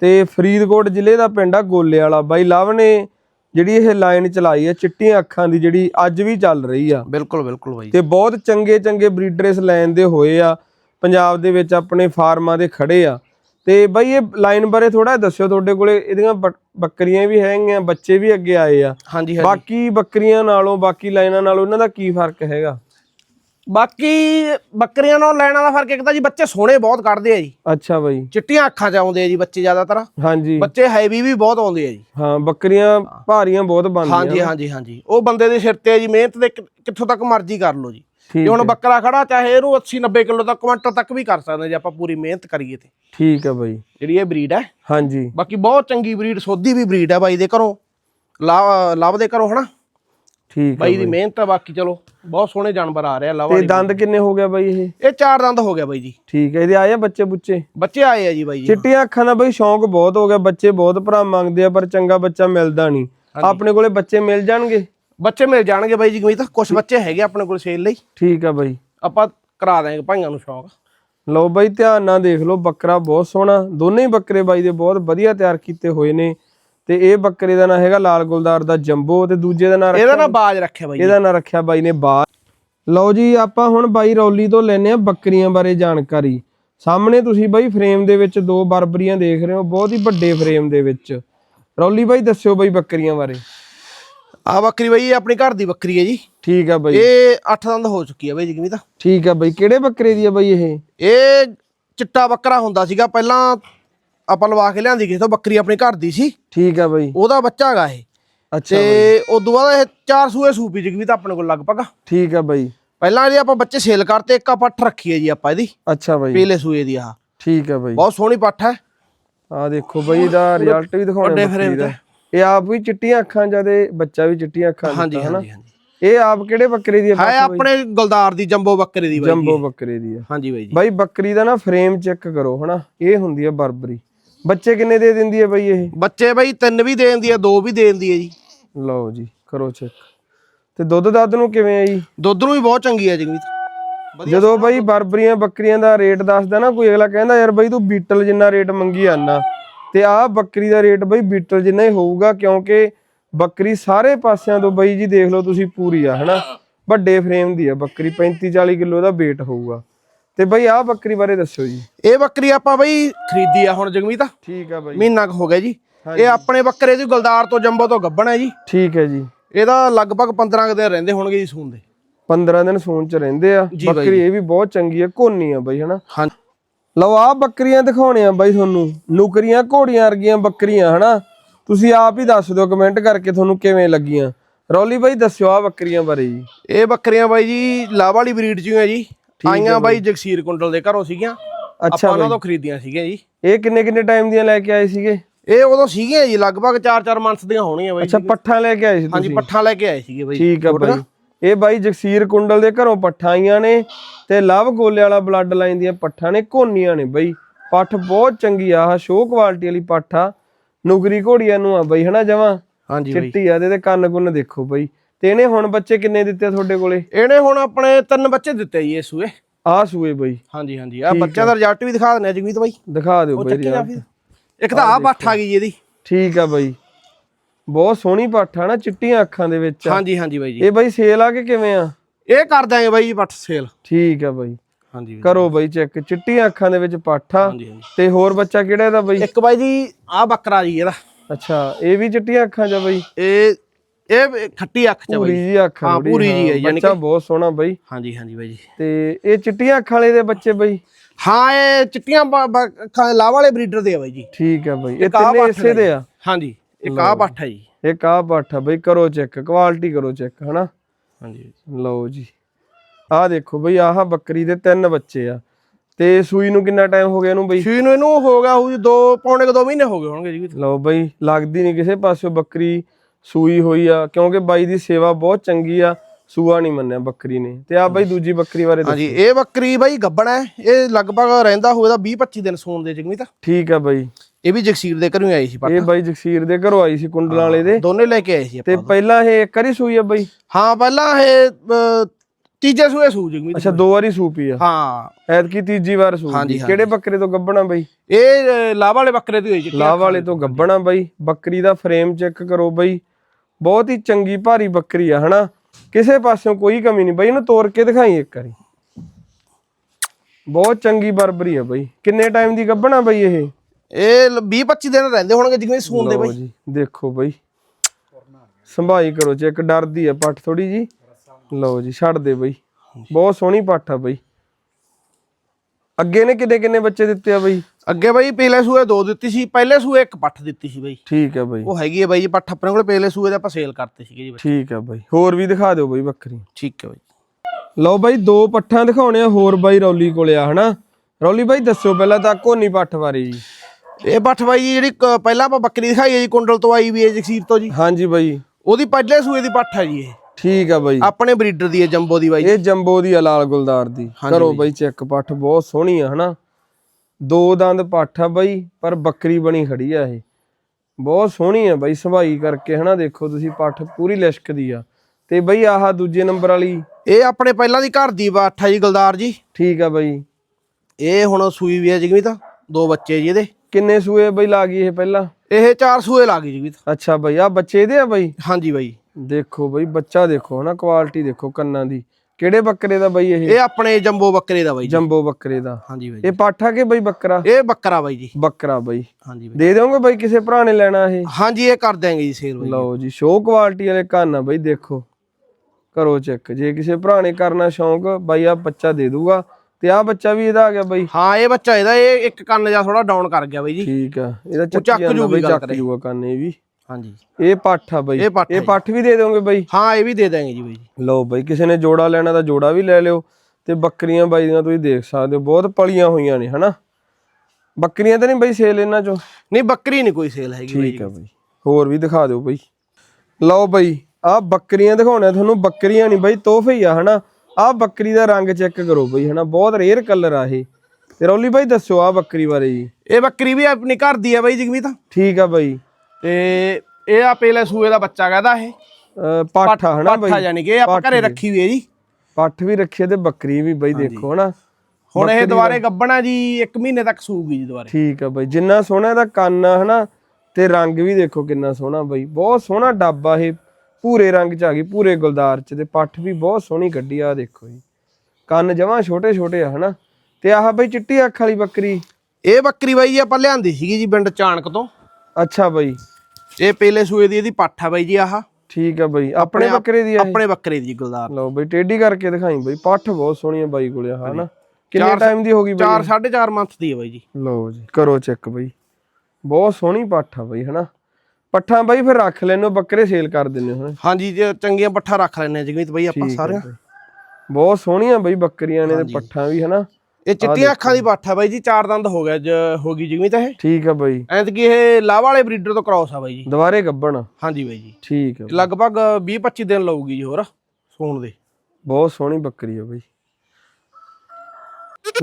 ਤੇ ਫਰੀਦਕੋਟ ਜ਼ਿਲ੍ਹੇ ਦਾ ਪਿੰਡ ਆ ਗੋਲੇ ਵਾਲਾ ਬਾਈ ਲਵ ਨੇ ਜਿਹੜੀ ਇਹ ਲਾਈਨ ਚਲਾਈ ਹੈ ਚਿੱਟੀਆਂ ਅੱਖਾਂ ਦੀ ਜਿਹੜੀ ਅੱਜ ਵੀ ਚੱਲ ਰਹੀ ਆ।
ਬਿਲਕੁਲ ਬਿਲਕੁਲ ਬਾਈ।
ਤੇ ਬਹੁਤ ਚੰਗੇ ਚੰਗੇ ਬਰੀਡਰ ਇਸ ਲਾਈਨ ਦੇ ਹੋਏ ਆ ਪੰਜਾਬ ਦੇ ਵਿੱਚ ਆਪਣੇ ਫਾਰਮਾਂ ਦੇ ਖੜੇ ਆ। ਤੇ ਬਾਈ ਇਹ ਲਾਈਨ ਬਾਰੇ ਥੋੜਾ ਦੱਸਿਓ ਤੁਹਾਡੇ ਕੋਲੇ ਇਹਦੀਆਂ ਬੱਕ- ਬੱਕਰੀਆਂ ਵੀ ਹੈਗੀਆਂ ਬੱਚੇ ਵੀ ਅੱਗੇ ਆਏ ਆ।
ਹਾਂਜੀ ਹਾਂਜੀ।
ਬਾਕੀ ਬੱਕਰੀਆਂ ਨਾਲੋਂ ਬਾਕੀ ਲਾਈਨਾਂ ਨਾਲੋਂ ਇਹਨਾਂ ਦਾ ਕੀ ਫ਼ਰਕ ਹੈਗਾ?
ਬਾਕੀ ਬੱਕਰੀਆਂ ਨਾਲ ਲੈਣਾ ਦਾ ਫ਼ਰਕ ਇੱਕ ਤਾਂ ਜੀ ਬੱਚੇ ਸੋਹਣੇ ਬਹੁਤ ਕੱਢਦੇ ਆ ਜੀ।
ਅੱਛਾ ਬਾਈ।
ਚਿੱਟੀਆਂ ਅੱਖਾਂ 'ਚ ਆਉਂਦੇ ਆ ਜੀ ਬੱਚੇ ਜ਼ਿਆਦਾਤਰ।
ਹਾਂਜੀ।
ਬੱਚੇ ਹੈਵੀ ਵੀ ਬਹੁਤ ਆਉਂਦੇ ਆ ਜੀ।
ਹਾਂ ਬੱਕਰੀਆਂ ਭਾਰੀਆਂ ਬਹੁਤ ਬਣਦੀਆਂ।
ਹਾਂਜੀ ਹਾਂਜੀ ਹਾਂਜੀ। ਉਹ ਬੰਦੇ ਦੇ ਸਿਰ ਤੇ ਆ ਜੀ ਮਿਹਨਤ ਦੇ ਕਿੱਥੋਂ ਤੱਕ ਮਰਜ਼ੀ ਕਰ ਲਓ ਜੀ। ਜੇ ਹੁਣ ਬੱਕਰਾ ਖੜਾ ਚਾਹੇ ਇਹਨੂੰ 80 90 ਕਿਲੋ ਤੱਕ ਕੁਇੰਟਲ ਤੱਕ ਵੀ ਕਰ ਸਕਦੇ ਜੇ ਆਪਾਂ ਪੂਰੀ ਮਿਹਨਤ ਕਰੀਏ ਤੇ।
ਠੀਕ ਹੈ ਬਾਈ।
ਜਿਹੜੀ ਇਹ ਬਰੀਡ ਹੈ।
ਹਾਂਜੀ।
ਬਾਕੀ ਬਹੁਤ ਚੰਗੀ ਬਰੀਡ ਸੋਧੀ ਵੀ ਬਰੀਡ ਹੈ ਬਾਈ ਦੇ ਘਰੋਂ। ਲਾਭ ਲਾਭ ਦੇ ਘਰੋਂ ਹਨਾ?
ਠੀਕ ਹੈ
ਬਾਈ ਦੀ ਮਿਹਨਤ ਆ ਬਾਕੀ ਚਲੋ ਬਹੁਤ ਸੋਹਣੇ ਜਾਨਵਰ ਆ ਰਹੇ ਆ ਲਾਭ
ਤੇ ਦੰਦ ਕਿੰਨੇ ਹੋ ਗਿਆ ਬਾਈ ਇਹ?
ਇਹ ਚਾਰ ਦੰਦ ਹੋ ਗਿਆ ਬਾਈ ਜੀ।
ਠੀਕ ਹੈ ਇਹਦੇ ਆਏ ਆ ਬੱਚੇ ਬੁੱਚੇ?
ਬੱਚੇ ਆਏ ਆ ਜੀ ਬਾਈ ਜੀ।
ਚਿੱਟੀਆਂ ਅੱਖਾਂ ਦਾ ਬਾਈ ਸ਼ੌਂਕ ਬਹੁਤ ਹੋ ਗਿਆ ਬੱਚੇ ਬਹੁਤ ਭਰਾ ਮੰਗਦੇ ਆ ਪਰ ਚੰਗਾ ਬੱਚਾ ਮਿਲਦਾ ਨਹੀਂ। ਆਪਣੇ ਕੋਲੇ ਬੱਚੇ ਮਿਲ ਜਾਣਗੇ?
ਬੱਚੇ ਮਿਲ ਜਾਣਗੇ ਬਾਈ ਜੀ ਤਾਂ ਕੁਝ ਬੱਚੇ ਹੈਗੇ ਆਪਣੇ ਕੋਲ ਸੇਲ ਲਈ।
ਠੀਕ ਆ ਬਾਈ।
ਆਪਾਂ ਕਰਾ ਦਾਂਗੇ ਭਾਈਆਂ ਨੂੰ ਸ਼ੌਂਕ।
ਲਓ ਬਾਈ ਧਿਆਨ ਨਾਲ ਦੇਖ ਲਓ ਬੱਕਰਾ ਬਹੁਤ ਸੋਹਣਾ ਦੋਨੇ ਹੀ ਬੱਕਰੇ ਬਾਈ ਦੇ ਬਹੁਤ ਵਧੀਆ ਤਿਆਰ ਕੀਤੇ ਹੋਏ ਨੇ। ਤੇ ਇਹ ਬੱਕਰੇ ਦਾ ਨਾਂ ਹੈਗਾ ਲਾਲ ਗੁਲਦਾਰ ਦਾ ਜੰਬੋ ਤੇ ਦੂਜੇ ਦਾ ਨਾਂ
ਇਹਦਾ ਨਾ ਬਾਜ ਰੱਖਿਆ ਬਾਈ।
ਇਹਦਾ ਨਾਂ ਰੱਖਿਆ ਬਾਈ ਨੇ ਬਾਰ ਲਓ ਜੀ ਆਪਾਂ ਹੁਣ ਬਾਈ ਰੌਲੀ ਤੋਂ ਲੈਨੇ ਆ ਬੱਕਰੀਆਂ ਬਾਰੇ ਜਾਣਕਾਰੀ। ਸਾਹਮਣੇ ਤੁਸੀਂ ਬਾਈ ਫਰੇਮ ਦੇ ਵਿੱਚ ਦੋ ਬਰਬਰੀਆਂ ਦੇਖ ਰਹੇ ਹੋ ਬਹੁਤ ਹੀ ਵੱਡੇ ਫਰੇਮ ਦੇ ਵਿੱਚ। ਰੌਲੀ ਬਾਈ ਦੱਸਿਓ ਬਾਈ ਬੱਕਰੀਆਂ ਬਾਰੇ।
ਆਹ ਬੱਕਰੀ ਬਾਈ ਆਪਣੀ ਘਰ ਦੀ ਬੱਕਰੀ ਹੈ ਜੀ।
ਠੀਕ ਆ ਬਾਈ।
ਇਹ 8 ਦੰਦ ਹੋ ਚੁੱਕੀ ਹੈ ਬਾਈ ਜੀ ਤਾਂ।
ਠੀਕ ਆ ਬਾਈ ਕਿਹੜੇ ਬੱਕਰੇ ਦੀ ਆ ਬਾਈ ਇਹ?
ਇਹ ਚਿੱਟਾ ਬੱਕਰਾ ਹੁੰਦਾ ਸੀਗਾ ਪਹਿਲਾਂ ਆਪਾਂ ਲਵਾ ਕੇ ਲਿਆਂਦੀ ਕਿਸੇ ਤੋਂ ਬੱਕਰੀ ਆਪਣੀ ਘਰ ਦੀ ਸੀ।
ਠੀਕ ਆ ਬਾਈ।
ਉਹਦਾ ਬੱਚਾ ਹੈਗਾ ਇਹ।
ਅੱਛਾ
ਤੇ ਉਦੋਂ ਬਾਅਦ ਇਹ ਚਾਰ ਸੂਏ ਸੂਪੀ ਜਗਵੀ ਤਾਂ ਆਪਣੇ ਕੋਲ ਲਗਭਗ।
ਠੀਕ ਆ ਬਾਈ।
ਪਹਿਲਾਂ ਇਹਦੇ ਆਪਾਂ ਬੱਚੇ ਸੇਲ ਕਰਤੇ ਇੱਕ ਆ ਪੱਠ ਰੱਖੀ ਹੈ ਜੀ ਆਪਾਂ ਇਹਦੀ।
ਅੱਛਾ ਬਾਈ।
ਪੀਲੇ ਸੂਏ ਦੀ ਆਹ।
ਠੀਕ ਆ ਬਾਈ।
ਬਹੁਤ ਸੋਹਣੀ ਪੱਠ ਹੈ।
ਆ ਦੇਖੋ ਬਾਈ ਇਹਦਾ ਰਿਜ਼ਲਟ ਵੀ ਦਿਖਾਉਣਾ ਬੱਕਰੀ। ਇਹ ਆਪ ਵੀ ਚਿੱਟੀਆਂ ਅੱਖਾਂ ਜਦੇ ਬੱਚਾ ਵੀ ਚਿੱਟੀਆਂ ਅੱਖਾਂ
ਹਾਂਜੀ ਹਾਂਜੀ ਹਾਂਜੀ।
ਇਹ ਆਪ ਕਿਹੜੇ ਬੱਕਰੇ ਦੀ ਆ
ਹੈ ਆਪਣੇ ਗੁਲਦਾਰ ਦੀ ਜੰਬੋ ਬੱਕਰੇ ਦੀ ਬਾਈ
ਜੰਬੋ ਬੱਕਰੇ ਦੀ ਆ।
ਹਾਂਜੀ ਬਾਈ ਜੀ।
ਬਾਈ ਬੱਕਰੀ ਦਾ ਨਾ ਫਰੇਮ ਚੈੱਕ ਕਰੋ ਹਨਾ? ਇਹ ਹੁੰਦੀ ਆ ਬਰਬਰੀ। ਬੱਚੇ ਕਿੰਨੇ ਦੇ ਦਿੰਦੀ ਹੈ ਬਾਈ ਇਹ?
ਬੱਚੇ ਬਾਈ ਤਿੰਨ ਵੀ ਦੇ ਦਿੰਦੀ ਹੈ ਦੋ ਵੀ ਦੇ ਦਿੰਦੀ ਹੈ ਜੀ।
ਲਓ ਜੀ ਕਰੋ ਚੈੱਕ ਤੇ ਦੁੱਧ ਦੱਧ ਨੂੰ ਕਿਵੇਂ ਆ ਜੀ?
ਦੁੱਧ ਨੂੰ ਵੀ ਬਹੁਤ ਚੰਗੀ ਹੈ ਜਗਮੀਤ।
ਜਦੋਂ ਬਾਈ ਬਰਬਰੀਆਂ ਬੱਕਰੀਆਂ ਦਾ ਰੇਟ ਦੱਸਦਾ ਨਾ ਕੋਈ ਅਗਲਾ ਕਹਿੰਦਾ ਯਾਰ ਬਾਈ ਤੂੰ ਬੀਟਲ ਜਿੰਨਾ ਰੇਟ ਮੰਗੀ ਆਨਾ ਤੇ ਆਹ ਬੱਕਰੀ ਦਾ ਰੇਟ ਬਾਈ ਬੀਟਲ ਜਿੰਨਾ ਹੀ ਹੋਊਗਾ ਕਿਉਂਕਿ ਬੱਕਰੀ ਸਾਰੇ ਪਾਸਿਆਂ ਤੋਂ ਬਾਈ ਜੀ ਦੇਖ ਲਓ ਤੁਸੀਂ ਪੂਰੀ ਆ ਹਨਾ? ਵੱਡੇ ਫਰੇਮ ਦੀ ਆ ਬੱਕਰੀ 35 40 ਕਿਲੋ ਦਾ weight ਹੋਊਗਾ। ਤੇ ਬਾਈ ਆਹ ਬੱਕਰੀ ਬਾਰੇ ਦੱਸਿਓ ਜੀ।
ਇਹ ਬੱਕਰੀ ਆਪਾਂ ਬਾਈ ਖਰੀਦੀ ਆ ਹੁਣ ਜਗਮੀਤ।
ਠੀਕ ਆ ਬਾਈ।
ਮਹੀਨਾ ਕੁ ਹੋ ਗਿਆ ਜੀ। ਇਹ ਆਪਣੇ ਬੱਕਰੇ ਦੀ ਗੁਲਦਾਰ ਤੋਂ ਜੰਬੋ ਤੋਂ ਗੱਬਣ ਹੈ ਜੀ।
ਠੀਕ ਹੈ ਜੀ।
ਇਹਦਾ ਲਗਭਗ 15 ਕੁ ਦਿਨ ਰਹਿੰਦੇ ਹੋਣਗੇ ਜੀ ਸੂਣ ਦੇ।
15 ਦਿਨ ਸੂਣ ਚ ਰਹਿੰਦੇ ਆ।
ਜੀ ਬਾਈ।
ਬੱਕਰੀ ਇਹ ਵੀ ਬਹੁਤ ਚੰਗੀ ਆ ਕੋਨੀ ਆ ਬਾਈ ਹਨਾ।
ਹਾਂ
ਲਓ ਆ ਬੱਕਰੀਆਂ ਦਿਖਾਉਣੇ ਆ ਬਾਈ ਤੁਹਾਨੂੰ। ਨੁਕਰੀਆਂ ਘੋੜੀਆਂ ਵਰਗੀਆਂ ਬੱਕਰੀਆਂ ਹਨਾ। ਤੁਸੀਂ ਆਪ ਹੀ ਦੱਸ ਦਿਓ ਕਮੈਂਟ ਕਰਕੇ ਤੁਹਾਨੂੰ ਕਿਵੇਂ ਲੱਗੀਆਂ। ਰੌਲੀ ਬਾਈ ਦੱਸਿਓ ਆ ਬੱਕਰੀਆਂ ਬਾਰੇ ਜੀ।
ਇਹ ਬੱਕਰੀਆਂ ਬਾਈ ਜੀ ਲਾਭ ਵਾਲੀ ਬਰੀਡ ਚੋਂ ਹੈ ਜੀ। ਆਈਆਂ ਬਾਈ ਜਗਸੀਰ ਕੁੰਡਲ ਦੇ ਘਰੋਂ ਸੀਗੀਆਂ।
ਅੱਛਾ
ਆਪਾਂ ਉਹਨਾਂ ਤੋਂ ਖਰੀਦੀਆਂ ਸੀਗੀਆਂ ਜੀ।
ਇਹ ਕਿੰਨੇ ਕਿੰਨੇ ਟਾਈਮ ਦੀਆਂ ਲੈ ਕੇ ਆਏ ਸੀਗੇ?
ਇਹ ਉਦੋਂ ਸੀਗੀਆਂ ਜੀ ਲਗਭਗ 4-4 ਮੰਥਸ ਦੀਆਂ ਹੋਣੀਆਂ ਬਾਈ
ਅੱਛਾ ਪੱਠਾਂ ਲੈ ਕੇ ਆਏ ਸੀ
ਹਾਂਜੀ ਪੱਠਾ ਲੈ ਕੇ ਆਏ ਸੀਗੇ ਬਾਈ
ਠੀਕ ਆ ਬਾਈ। ਇਹ ਬਾਈ ਜਗਸੀਰ ਕੁੰਡਲ ਦੇ ਘਰੋਂ ਪੱਠਾਂ ਆਈਆਂ ਨੇ ਤੇ ਲਵ ਗੋਲੇ ਵਾਲਾ ਬਲੱਡ ਲਾਈਨ ਦੀਆਂ ਪੱਠਾਂ ਨੇ ਕੋਨੀਆਂ ਨੇ ਬਾਈ। ਪੱਠ ਬਹੁਤ ਚੰਗੀ ਆ ਆਹ ਸ਼ੋ ਕੁਆਲਿਟੀ ਵਾਲੀ ਪੱਠ ਨੁਗਰੀ ਘੋੜੀਆਂ ਨੂੰ ਆ ਬਾਈ ਹਨਾ ਜਮਾਂ?
ਹਾਂਜੀ ਬਾਈ।
ਚਿੱਟੀ ਆ ਇਹਦੇ ਤੇ ਕੰਨ ਕੁੰਨ ਦੇਖੋ ਬਾਈ। ਤੇ ਇਹਨੇ ਹੁਣ ਬੱਚੇ ਕਿੰਨੇ ਦਿੱਤੇ ਆ ਤੁਹਾਡੇ ਕੋਲੇ?
ਇਹਨੇ ਹੁਣ ਆਪਣੇ ਤਿੰਨ ਬੱਚੇ ਦਿੱਤੇ ਜੀ ਇਹ ਸੂਏ।
ਆਹ ਸੂਏ ਬਾਈ।
ਹਾਂਜੀ ਹਾਂਜੀ। ਆ ਬੱਚਿਆਂ ਦਾ ਰਿਜ਼ਲਟ ਵੀ ਦਿਖਾ ਦਿੰਦੇ ਆ ਜਗਮੀਤ ਬਾਈ।
ਦਿਖਾ ਦਿਓ ਬਾਈ।
ਜਾ ਫਿਰ ਇੱਕ ਤਾਂ ਆ ਪੱਠ ਆ ਗਈ ਜੀ ਇਹਦੀ।
ਠੀਕ ਆ ਬਾਈ। ਬਹੁਤ ਸੋਹਣੀ ਪੱਠ ਆ ਨਾ ਚਿੱਟੀਆਂ ਅੱਖਾਂ ਦੇ ਵਿੱਚ ਆ।
ਹਾਂਜੀ ਹਾਂਜੀ ਬਾਈ ਜੀ।
ਇਹ ਬਾਈ ਸੇਲ ਆ ਕਿ ਕਿਵੇਂ ਆ?
ਇਹ ਕਰ ਦਾਂਗੇ ਬਾਈ ਜੀ ਪੱਠ ਸੇਲ।
ਠੀਕ ਆ ਬਾਈ।
ਹਾਂਜੀ।
ਕਰੋ ਬਾਈ ਚੈੱਕ। ਚਿੱਟੀਆਂ ਅੱਖਾਂ ਦੇ ਵਿੱਚ ਪੱਠ ਆ। ਤੇ ਹੋਰ ਬੱਚਾ ਕਿਹੜਾ ਇਹਦਾ ਬਾਈ?
ਇੱਕ ਬਾਈ ਜੀ ਆ ਬੱਕਰਾ ਜੀ ਇਹਦਾ।
ਅੱਛਾ ਇਹ ਵੀ ਚਿੱਟੀਆਂ ਅੱਖਾਂ ਚ ਆ ਬਾਈ।
ਇਹ ਇਹ ਖੱਟੀ ਅੱਖ ਚ
ਪੂਰੀ
ਬਾਈ।
ਜੀ ਅੱਖ
ਹਾਂ, ਪੂਰੀ ਜੀ ਹੈ,
ਹਾਂ,
ਯਾਨੀ
ਬੱਚਾ ਬਹੁਤ ਸੋਹਣਾ ਬਾਈ।
ਹਾਂਜੀ ਹਾਂਜੀ ਬਾਈ ਜੀ।
ਤੇ ਇਹ ਚਿੱਟੀਆਂ ਅੱਖਾਂ ਵਾਲੇ ਦੇ ਬੱਚੇ ਬਾਈ?
ਹਾਂ ਇਹ ਚਿੱਟੀਆਂ ਲਾਹ ਵਾਲੇ ਬਰੀਡਰ ਦੇ ਆ ਬਾਈ ਜੀ।
ਠੀਕ ਆ ਬਾਈ। ਇਹ ਤਿੰਨੇ ਇਸੇ ਦੇ ਆ?
ਹਾਂਜੀ ਇੱਕ ਆ ਪੱਠ ਹੈ ਜੀ।
ਇਹ ਕਾਹ ਪੱਠ ਬਾਈ ਕਰੋ ਚੈੱਕ ਕੁਆਲਿਟੀ ਕਰੋ ਚੈੱਕ ਹਨਾ?
ਹਾਂਜੀ।
ਲਓ ਜੀ। ਆਹ ਦੇਖੋ ਬਈ ਆਹ ਬੱਕਰੀ ਦੇ ਤਿੰਨ ਬੱਚੇ ਆ। ਤੇ ਸੂਈ ਨੂੰ ਕਿੰਨਾ ਟਾਈਮ ਹੋ ਗਿਆ ਇਹਨੂੰ ਬਈ?
ਸ਼ੂਈ ਨੂੰ ਇਹਨੂੰ ਹੋ ਗਿਆ ਹੋਊ ਜੀ ਦੋ ਪੌਣੇ ਕੁ ਦੋ ਮਹੀਨੇ ਹੋ ਗਏ ਹੋਣਗੇ ਜੀ।
ਲਓ ਬਈ ਲੱਗਦੀ ਨਹੀਂ ਕਿਸੇ ਪਾਸਿਓਂ ਬੱਕਰੀ। ਸੂਈ ਹੋਈ ਆ ਕਿਉਂਕਿ ਬਾਈ ਦੀ ਸੇਵਾ ਬਹੁਤ ਚੰਗੀ ਆ ਸੂਆ ਨਹੀਂ ਮੰਨਿਆ ਬੱਕਰੀ ਨੇ। ਤੇ ਆ ਬਾਈ ਦੂਜੀ ਬੱਕਰੀ ਬਾਰੇ ਦੱਸੋ।
ਹਾਂਜੀ ਇਹ ਬੱਕਰੀ ਬਾਈ ਗੱਬਣ ਹੈ ਇਹ ਲਗਭਗ ਰਹਿੰਦਾ ਹੋਵੇਗਾ 20 25 ਦਿਨ ਸੂਣ ਦੇ ਜਗਮੀ ਤਾਂ
ਠੀਕ ਆ ਬਾਈ।
ਇਹ ਵੀ ਜਗਸੀਰ ਦੇ ਘਰੋਂ ਆਈ ਸੀ ਪੱਠ
ਇਹ ਬਾਈ ਜਗਸੀਰ ਦੇ ਘਰੋਂ ਆਈ ਸੀ ਕੁੰਡਲਾਂ ਵਾਲੇ ਦੇ।
ਦੋਨੇ ਲੈ ਕੇ ਆਏ ਸੀ
ਤੇ
ਆਪਾਂ।
ਪਹਿਲਾਂ ਇਹ ਇੱਕ ਵਾਰੀ ਸੂਈ ਆ ਬਾਈ?
ਹਾਂ ਪਹਿਲਾਂ ਇਹ ਤੀਜੇ ਸੂਏ ਸੂ ਜਗਮੀਤ।
ਅੱਛਾ ਦੋ ਵਾਰੀ ਸੂਪੀ ਆ।
ਹਾਂ।
ਐਤਕੀ ਤੀਜੀ ਵਾਰ
ਹਾਂਜੀ।
ਕਿਹੜੇ ਬੱਕਰੇ ਤੋਂ ਗੱਬਣਾ ਬਈ?
ਇਹ ਲਾਭ ਵਾਲੇ ਬੱਕਰੇ ਦੀ ਹੋਈ ਜੀ
ਲਾਹ ਵਾਲੇ ਤੋਂ ਗੱਬਣਾ ਬਈ। ਬੱਕਰੀ ਦਾ ਫਰੇਮ ਚੈੱਕ ਕਰੋ ਬਈ। ਬਹੁਤ ਹੀ ਚੰਗੀ ਭਾਰੀ ਬੱਕਰੀ ਆ ਹਨਾ? ਕਿਸੇ ਪਾਸਿਓਂ ਕੋਈ ਕਮੀ ਨਹੀਂ। ਬਈ ਇਹਨੂੰ ਤੋੜ ਕੇ ਦਿਖਾਈ ਇੱਕ ਵਾਰੀ। ਬਹੁਤ ਚੰਗੀ ਬਰਬਰੀ ਆ ਬਈ। ਕਿੰਨੇ ਟਾਈਮ ਦੀ ਗੱਬਣਾ ਬਈ ਇਹ?
ਇਹ 20 25 ਦਿਨ ਰਹਿੰਦੇ ਹੋਣਗੇ ਜਿਵੇਂ ਸੂਣ ਦੇ ਬਾਈ।
ਜੀ ਦੇਖੋ ਬਈ। ਸੰਭਾਈ ਕਰੋ ਚੈੱਕ ਡਰਦੀ ਆ ਪੱਠ ਥੋੜੀ ਜੀ। ਲਓ ਜੀ ਛੱਡ ਦੇ ਬਈ। ਬਹੁਤ ਸੋਹਣੀ ਪੱਠ ਆ ਬਈ। ਅੱਗੇ ਨੇ ਕਿੰਨੇ ਕਿੰਨੇ ਬੱਚੇ ਦਿੱਤੇ ਆ ਬਈ?
ਅੱਗੇ ਬਾਈ ਪਹਿਲੇ ਸੂਏ ਦੋ ਦਿੱਤੀ ਸੀ ਪਹਿਲੇ ਸੂਏ ਇੱਕ ਪੱਠ ਦਿੱਤੀ ਸੀ ਬਾਈ।
ਠੀਕ ਆ ਬਈ।
ਉਹ ਹੈਗੀ ਹੈ ਬਾਈ ਜੀ ਪੱਠ ਆਪਣੇ ਕੋਲ ਪਹਿਲੇ ਸੂਏ ਦਾ ਆਪਾਂ ਸੇਲ ਕਰਤੇ ਸੀਗੇ ਜੀ ਬਾਈ
ਠੀਕ ਆ ਬਈ। ਹੋਰ ਵੀ ਦਿਖਾ ਦਿਓ ਬਈ ਬੱਕਰੀ।
ਠੀਕ ਹੈ ਬਾਈ।
ਲਓ ਬਾਈ ਦੋ ਪੱਠਾਂ ਦਿਖਾਉਣੇ ਆ ਹੋਰ ਬਾਈ ਰੌਲੀ ਕੋਲੇ ਆ ਹਨਾ? ਰੌਲੀ ਬਾਈ ਦੱਸਿਓ ਪਹਿਲਾਂ ਤਾਂ ਕੋਨੀ ਪੱਠ ਬਾਰੇ ਜੀ।
ਇਹ ਪੱਠ ਬਾਈ ਜੀ ਜਿਹੜੀ ਪਹਿਲਾਂ ਆਪਾਂ ਬੱਕਰੀ ਦਿਖਾਈ ਹੈ ਜੀ ਕੁੰਡਲ ਤੋਂ ਆਈ ਵੀ ਹੈ ਜਗਸੀਰ ਤੋਂ ਜੀ।
ਹਾਂਜੀ ਬਾਈ।
ਉਹਦੀ ਪਹਿਲੇ ਸੂਏ ਦੀ ਪੱਠ ਹੈ ਜੀ ਇਹ।
ਠੀਕ ਆ ਬਾਈ।
ਆਪਣੇ ਬਰੀਡਰ ਦੀ ਹੈ ਜੰਬੋ ਦੀ ਬਾਈ।
ਇਹ ਜੰਬੋ ਦੀ ਆ ਲਾਲ ਗੁਲਦਾਰ ਦੀ। ਕਰੋ।
ਬਾਈ
ਚੈੱਕ ਪੱਠ ਬਹੁਤ ਸੋਹਣੀ ਆ ਹਨਾ? ਦੋ ਦੰਦ ਪੱਠ ਆ ਬਾਈ ਪਰ ਬੱਕਰੀ ਬਣੀ ਖੜੀ ਆ ਇਹ। ਬਹੁਤ ਸੋਹਣੀ ਆ ਬਾਈ ਸੰਭਾਈ ਕਰਕੇ ਹਨਾ ਦੇਖੋ ਤੁਸੀਂ ਪੱਠ ਪੂਰੀ ਲਿਸ਼ਕਦੀ ਆ। ਤੇ ਬਾਈ ਆਹ ਦੂਜੇ ਨੰਬਰ ਵਾਲੀ।
ਇਹ ਆਪਣੇ ਪਹਿਲਾਂ ਦੀ ਘਰ ਦੀ ਹੈ ਜੀ ਗੁਲਦਾਰ ਜੀ।
ਠੀਕ ਆ ਬਾਈ।
ਇਹ ਹੁਣ ਸੂਈ ਵੀ ਹੈ ਜਗਮੀਤ ਦੋ ਬੱਚੇ ਜੀ ਇਹਦੇ।
ਕਿੰਨੇ ਸੂਏ ਬਾਈ ਲਾ ਗਈ ਇਹ ਪਹਿਲਾਂ?
ਇਹ ਚਾਰ ਸੂਏ ਲੱਗ ਗਈ ਜਗਮੀਤ
ਅੱਛਾ ਬਾਈ ਆ ਬੱਚੇ ਇਹਦੇ ਆ ਬਾਈ?
ਹਾਂਜੀ ਬਾਈ।
ਦੇਖੋ ਬਈ ਬੱਚਾ ਦੇਖੋ ਹਨਾ ਕੁਆਲਿਟੀ ਦੇਖੋ ਕੰਨਾਂ ਦੀ। ਕਿਹੜੇ ਬੱਕਰੇ ਦਾ ਬਈ ਇਹ?
ਇਹ ਆਪਣੇ ਜੰਬੋ ਬੱਕਰੇ ਦਾ ਬਾਈ ਜੀ।
ਜੰਬੋ ਬੱਕਰੇ ਦਾ।
ਹਾਂਜੀ ਬਾਈ
ਇਹ ਪਾਠਾ ਕੇ ਬਈ ਬੱਕਰਾ?
ਇਹ ਬੱਕਰਾ ਬਾਈ ਜੀ।
ਬੱਕਰਾ ਬਈ।
ਹਾਂਜੀ ਬਾਈ।
ਦੇ ਦਿਓਗੇ ਬਈ ਕਿਸੇ ਭਰਾ ਨੇ ਲੈਣਾ ਇਹ?
ਹਾਂਜੀ ਇਹ ਕਰ ਦਿਆਂਗੇ ਜੀ ਸੇਲ ਬਾਈ
ਲਓ ਜੀ ਸ਼ੋ ਕੁਆਲਿਟੀ ਵਾਲੇ ਕੰਨ ਆ ਬਈ ਦੇਖੋ। ਕਰੋ ਚੈੱਕ। ਜੇ ਕਿਸੇ ਭਰਾ ਨੇ ਕਰਨਾ ਸ਼ੌਂਕ ਬਾਈ ਆ ਬੱਚਾ ਦੇ ਦੂਗਾ। ਤੇ ਆ ਬੱਚਾ ਵੀ ਇਹਦਾ ਆ ਗਿਆ ਬਈ।
ਹਾਂ ਇਹ ਬੱਚਾ ਇਹਦਾ ਇਹ ਇੱਕ ਕੰਨ ਜਾ ਥੋੜਾ ਡਾਊਨ ਕਰ ਗਿਆ ਬਾਈ ਜੀ।
ਠੀਕ ਆ ਇਹਦਾ
ਚੱਕ
ਚੱਕ ਜਾਂਦਾ
ਜੂਗੀ
ਬਈ
ਗੱਲ
ਚੱਕ
ਕਰੇ।
ਜੂਗਾ ਕੰਨ ਇਹ ਵੀ।
ਹਾਂਜੀ।
ਇਹ ਪੱਠ ਆ ਬਈ।
ਇਹ ਪੱਠ ਆ
ਇਹ
ਜੀ।
ਪੱਠ ਵੀ ਦੇ ਦੋਗੇ ਬਈ?
ਹਾਂ ਇਹ ਵੀ ਦੇ ਦਾਂਗੇ ਜੀ ਬਾਈ।
ਲਓ ਬਈ ਕਿਸੇ ਨੇ ਜੋੜਾ ਲੈਣਾ ਤਾਂ ਜੋੜਾ ਵੀ ਲੈ ਲਿਓ ਤੇ ਬੱਕਰੀਆਂ ਬਾਈ ਦੀਆਂ ਤੁਸੀਂ ਦੇਖ ਸਕਦੇ ਹੋ ਬਹੁਤ ਪਲੀਆਂ ਹੋਈਆਂ ਨੇ ਹਨਾ? ਬੱਕਰੀਆਂ ਤਾਂ ਨਹੀਂ ਬਈ ਸੇਲ ਇਹਨਾਂ ਚੋਂ?
ਨਹੀਂ ਬੱਕਰੀ ਨਹੀਂ ਕੋਈ ਸੇਲ ਹੈਗੀ ਬਾਈ
ਠੀਕ ਆ ਬਈ ਹੋਰ ਵੀ ਦਿਖਾ ਦਿਓ ਬਈ। ਲਓ ਬਈ ਆ ਬੱਕਰੀਆਂ ਦਿਖਾਉਣੇ ਤੁਹਾਨੂੰ ਬੱਕਰੀਆਂ ਨਹੀਂ ਬਈ ਤੋਹਫੇ ਹੀ ਆ ਹਨਾ? ਆ ਬੱਕਰੀ ਦਾ ਰੰਗ ਚੈੱਕ ਕਰੋ ਬਈ ਹਨਾ? ਬਹੁਤ ਰੇਅਰ ਕਲਰ ਆ ਇਹ। ਤੇ ਰੌਲੀ ਬਾਈ ਦੱਸਿਓ ਆ ਬੱਕਰੀ ਬਾਰੇ ਜੀ।
ਇਹ ਬੱਕਰੀ ਵੀ ਆਪਣੀ ਘਰ ਦੀ ਹੈ ਬਾਈ ਜਗਮੀਤ
ਠੀਕ ਆ ਬਈ।
ਤੇ ਇਹ ਆ ਪਹਿਲੇ ਸੂਏ ਦਾ ਬੱਚਾ ਕਹਦਾ ਇਹ?
ਪਾਠਾ ਹਨਾ ਬਈ?
ਪੱਠਾ ਯਾਨੀ ਕਿ ਇਹ ਆਪਾਂ ਘਰੇ ਰੱਖੀ ਹੋਈ ਹੈ ਜੀ।
ਪੱਠ ਵੀ ਰੱਖੀ ਤੇ ਬੱਕਰੀ ਵੀ ਬਈ ਦੇਖੋ ਹਨਾ?
ਹੁਣ ਇਹ ਦੁਬਾਰੇ ਗੱਬਣਾ ਜੀ 1 ਮਹੀਨੇ ਤੱਕ ਸੂਗੀ ਜੀ ਦੁਬਾਰੇ।
ਠੀਕ ਆ ਬਈ ਜਿੰਨਾ ਸੋਹਣਾ ਇਹਦਾ ਕੰਨ ਆ ਹਨਾ? ਤੇ ਰੰਗ ਵੀ ਦੇਖੋ ਕਿੰਨਾ ਸੋਹਣਾ ਬਈ। ਬਹੁਤ ਸੋਹਣਾ ਡੱਬਾ ਇਹ ਭੂਰੇ ਰੰਗ ਚ ਆ ਗਈ ਭੂਰੇ ਗੁਲਦਾਰ ਚ ਤੇ ਪੱਠ ਵੀ ਬਹੁਤ ਸੋਹਣੀ ਕੱਢੀ ਆ ਦੇਖੋ ਜੀ। ਕੰਨ ਜਮਾਂ ਛੋਟੇ ਛੋਟੇ ਆ ਹਨਾ? ਤੇ ਆਹ ਬਈ ਚਿੱਟੀ ਅੱਖ ਵਾਲੀ ਬੱਕਰੀ।
ਇਹ ਬੱਕਰੀ ਬਾਈ ਆਪਾਂ ਲਿਆਂਦੀ ਸੀਗੀ ਜੀ ਪਿੰਡ ਚਾਣਕ ਤੋਂ।
ਅੱਛਾ ਬਈ।
ਇਹ ਪਹਿਲੇ ਸੂਏ ਦੀ ਇਹਦੀ ਪੱਠ ਆ ਬਾਈ ਜੀ ਆਹ।
ਠੀਕ ਆ ਬਈ ਆਪਣੇ ਬੱਕਰੇ ਦੀ ਆ?
ਆਪਣੇ ਬੱਕਰੇ ਦੀ ਗੁਲਦਾਰ।
ਲਓ ਬਈ ਟੇਢੀ ਕਰਕੇ ਦਿਖਾਈ ਬਈ ਪੱਠ ਬਹੁਤ ਸੋਹਣੀ ਆ ਬਾਈ ਕੋਲੇ ਹਨਾ? ਕਿੰਨੇ ਟਾਈਮ ਦੀ ਹੋ ਗਈ ਬਈ?
4 4.5 ਮੰਥ ਦੀ ਹੈ ਬਾਈ ਜੀ।
ਲਓ ਜੀ ਕਰੋ ਚੈੱਕ ਬਈ। ਬਹੁਤ ਸੋਹਣੀ ਪੱਠ ਆ ਬਈ ਹਨਾ? ਪੱਠਾਂ ਬਈ ਫਿਰ ਰੱਖ ਲੈਣੋ ਬੱਕਰੇ ਸੇਲ ਕਰ ਦਿੰਨੇ ਹੁਣ
ਹਾਂਜੀ ਜੇ ਚੰਗੀਆਂ ਪੱਠਾ ਰੱਖ ਲੈਣੇ ਜਗਮੀਤ ਬਾਈ ਆਪਾਂ ਸਾਰਿਆਂ।
ਬਹੁਤ ਸੋਹਣੀਆਂ ਬਈ ਬੱਕਰੀਆਂ ਨੇ ਤੇ ਪੱਠਾਂ ਵੀ ਹਨਾ?
ਇਹ ਚਿੱਟੀਆਂ ਅੱਖਾਂ ਦੀ ਪੱਠ ਆ ਬਾਈ ਜੀ ਚਾਰ ਦੰਦ ਹੋ ਗਿਆ ਜ ਹੋ ਗਈ ਜਗਮੀਤ ਇਹ।
ਠੀਕ ਆ ਬਈ।
ਐਂਤਕੀ ਇਹ ਲਾਹ ਵਾਲੇ ਬਰੀਡਰ ਤੋਂ ਕ੍ਰਾਸ ਆ ਬਾਈ ਜੀ।
ਦੁਬਾਰੇ ਗੱਬਣ।
ਹਾਂਜੀ ਬਾਈ ਜੀ।
ਠੀਕ ਆ
ਲਗਭਗ 20 25 ਦਿਨ ਲਊਗੀ ਜੀ ਹੋਰ ਸੂਣ ਦੇ।
ਬਹੁਤ ਸੋਹਣੀ ਬੱਕਰੀ ਆ ਬਈ।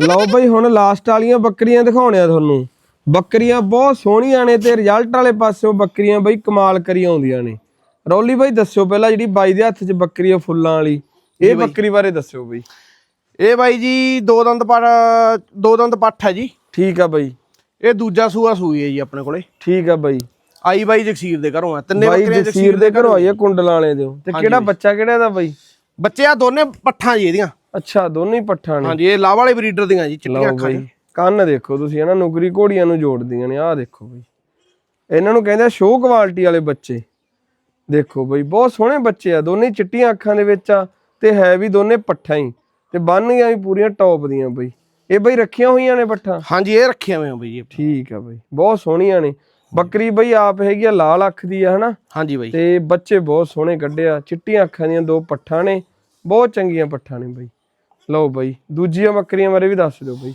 ਲਓ ਬਈ ਹੁਣ ਲਾਸਟ ਵਾਲੀਆਂ ਬੱਕਰੀਆਂ ਦਿਖਾਉਣੇ ਆ ਤੁਹਾਨੂੰ। ਬੱਕਰੀਆਂ ਬਹੁਤ ਸੋਹਣੀਆਂ ਨੇ ਤੇ ਰਿਜ਼ਲਟ ਵਾਲੇ ਪਾਸਿਓਂ ਬੱਕਰੀਆਂ ਬਈ ਕਮਾਲ ਕਰੀ ਆਉਂਦੀਆਂ ਨੇ। ਰੌਲੀ ਬਾਈ ਦੱਸਿਓ ਪਹਿਲਾਂ ਜਿਹੜੀ ਬਾਈ ਦੇ ਹੱਥ 'ਚ ਬੱਕਰੀ ਆ ਫੁੱਲਾਂ ਵਾਲੀ। ਇਹ ਬੱਕਰੀ ਬਾਰੇ ਦੱਸਿਓ ਬਈ।
ਇਹ ਬਾਈ ਜੀ ਦੋ ਦੰਦ ਪਰ ਦੋ ਦੰਦ ਪੱਠ ਹੈ ਜੀ।
ਠੀਕ ਆ ਬਈ।
ਇਹ ਦੂਜਾ ਸੂਆ ਸੂਈ ਹੈ ਜੀ ਆਪਣੇ ਕੋਲੇ।
ਠੀਕ ਆ ਬਈ।
ਆਈ ਬਾਈ ਜਗਸੀਰ ਦੇ ਘਰੋਂ ਆ। ਤਿੰਨੇ
ਬਾਈ
ਬੱਕਰੀਆਂ
ਦੇ ਘਰੋਂ ਆਈ ਆ ਕੁੰਡਲਾਂ ਵਾਲੇ ਦੇ ਤੇ ਕਿਹੜਾ ਬੱਚਾ ਕਿਹੜਾ ਇਹਦਾ ਬਾਈ?
ਬੱਚੇ ਆ ਦੋਨੇ ਪੱਠਾਂ ਜੀ ਇਹਦੀਆਂ।
ਅੱਛਾ ਦੋਨੇ ਪੱਠਾਂ ਨੇ।
ਹਾਂਜੀ ਇਹ ਲਾਹ ਵਾਲੇ ਬਰੀਡਰ ਦੀਆਂ ਜੀ ਚਿੱਟੀਆਂ ਅੱਖਾਂ
ਬਈ ਕੰਨ ਦੇਖੋ ਤੁਸੀਂ ਹਨਾ ਨੁਕਰੀ ਘੋੜੀਆਂ ਨੂੰ ਜੋੜਦੀਆਂ ਨੇ ਆਹ ਦੇਖੋ ਬਈ। ਇਹਨਾਂ ਨੂੰ ਕਹਿੰਦੇ ਆ ਸ਼ੋਅ ਕੁਆਲਿਟੀ ਵਾਲੇ ਬੱਚੇ। ਦੇਖੋ ਬਈ ਬਹੁਤ ਸੋਹਣੇ ਬੱਚੇ ਆ ਦੋਨੇ ਚਿੱਟੀਆਂ ਅੱਖਾਂ ਦੇ ਵਿੱਚ ਆ ਤੇ ਹੈ ਵੀ ਦੋਨੇ ਪੱਠਾਂ ਹੀ। ਤੇ ਬੰਨੀਆਂ ਵੀ ਪੂਰੀਆਂ ਟੌਪ ਦੀਆਂ ਬਈ। ਇਹ ਬਈ ਰੱਖੀਆਂ ਹੋਈਆਂ ਨੇ ਪੱਠਾਂ?
ਹਾਂਜੀ ਇਹ ਰੱਖੀਆਂ ਹੋਈਆਂ ਬਈ
ਠੀਕ ਆ ਬਈ ਬਹੁਤ ਸੋਹਣੀਆਂ ਨੇ। ਬੱਕਰੀ ਬਈ ਆਪ ਹੈਗੀ ਆ ਲਾਲ ਅੱਖ ਦੀ ਆ ਹਨਾ?
ਹਾਂਜੀ ਬਾਈ।
ਤੇ ਬੱਚੇ ਬਹੁਤ ਸੋਹਣੇ ਕੱਢੇ ਆ ਚਿੱਟੀਆਂ ਅੱਖਾਂ ਦੀਆਂ ਦੋ ਪੱਠਾਂ ਨੇ। ਬਹੁਤ ਚੰਗੀਆਂ ਪੱਠਾਂ ਨੇ ਬਈ। ਲਓ ਬਈ ਦੂਜੀਆਂ ਬੱਕਰੀਆਂ ਬਾਰੇ ਵੀ ਦੱਸ ਦਿਓ ਬਈ।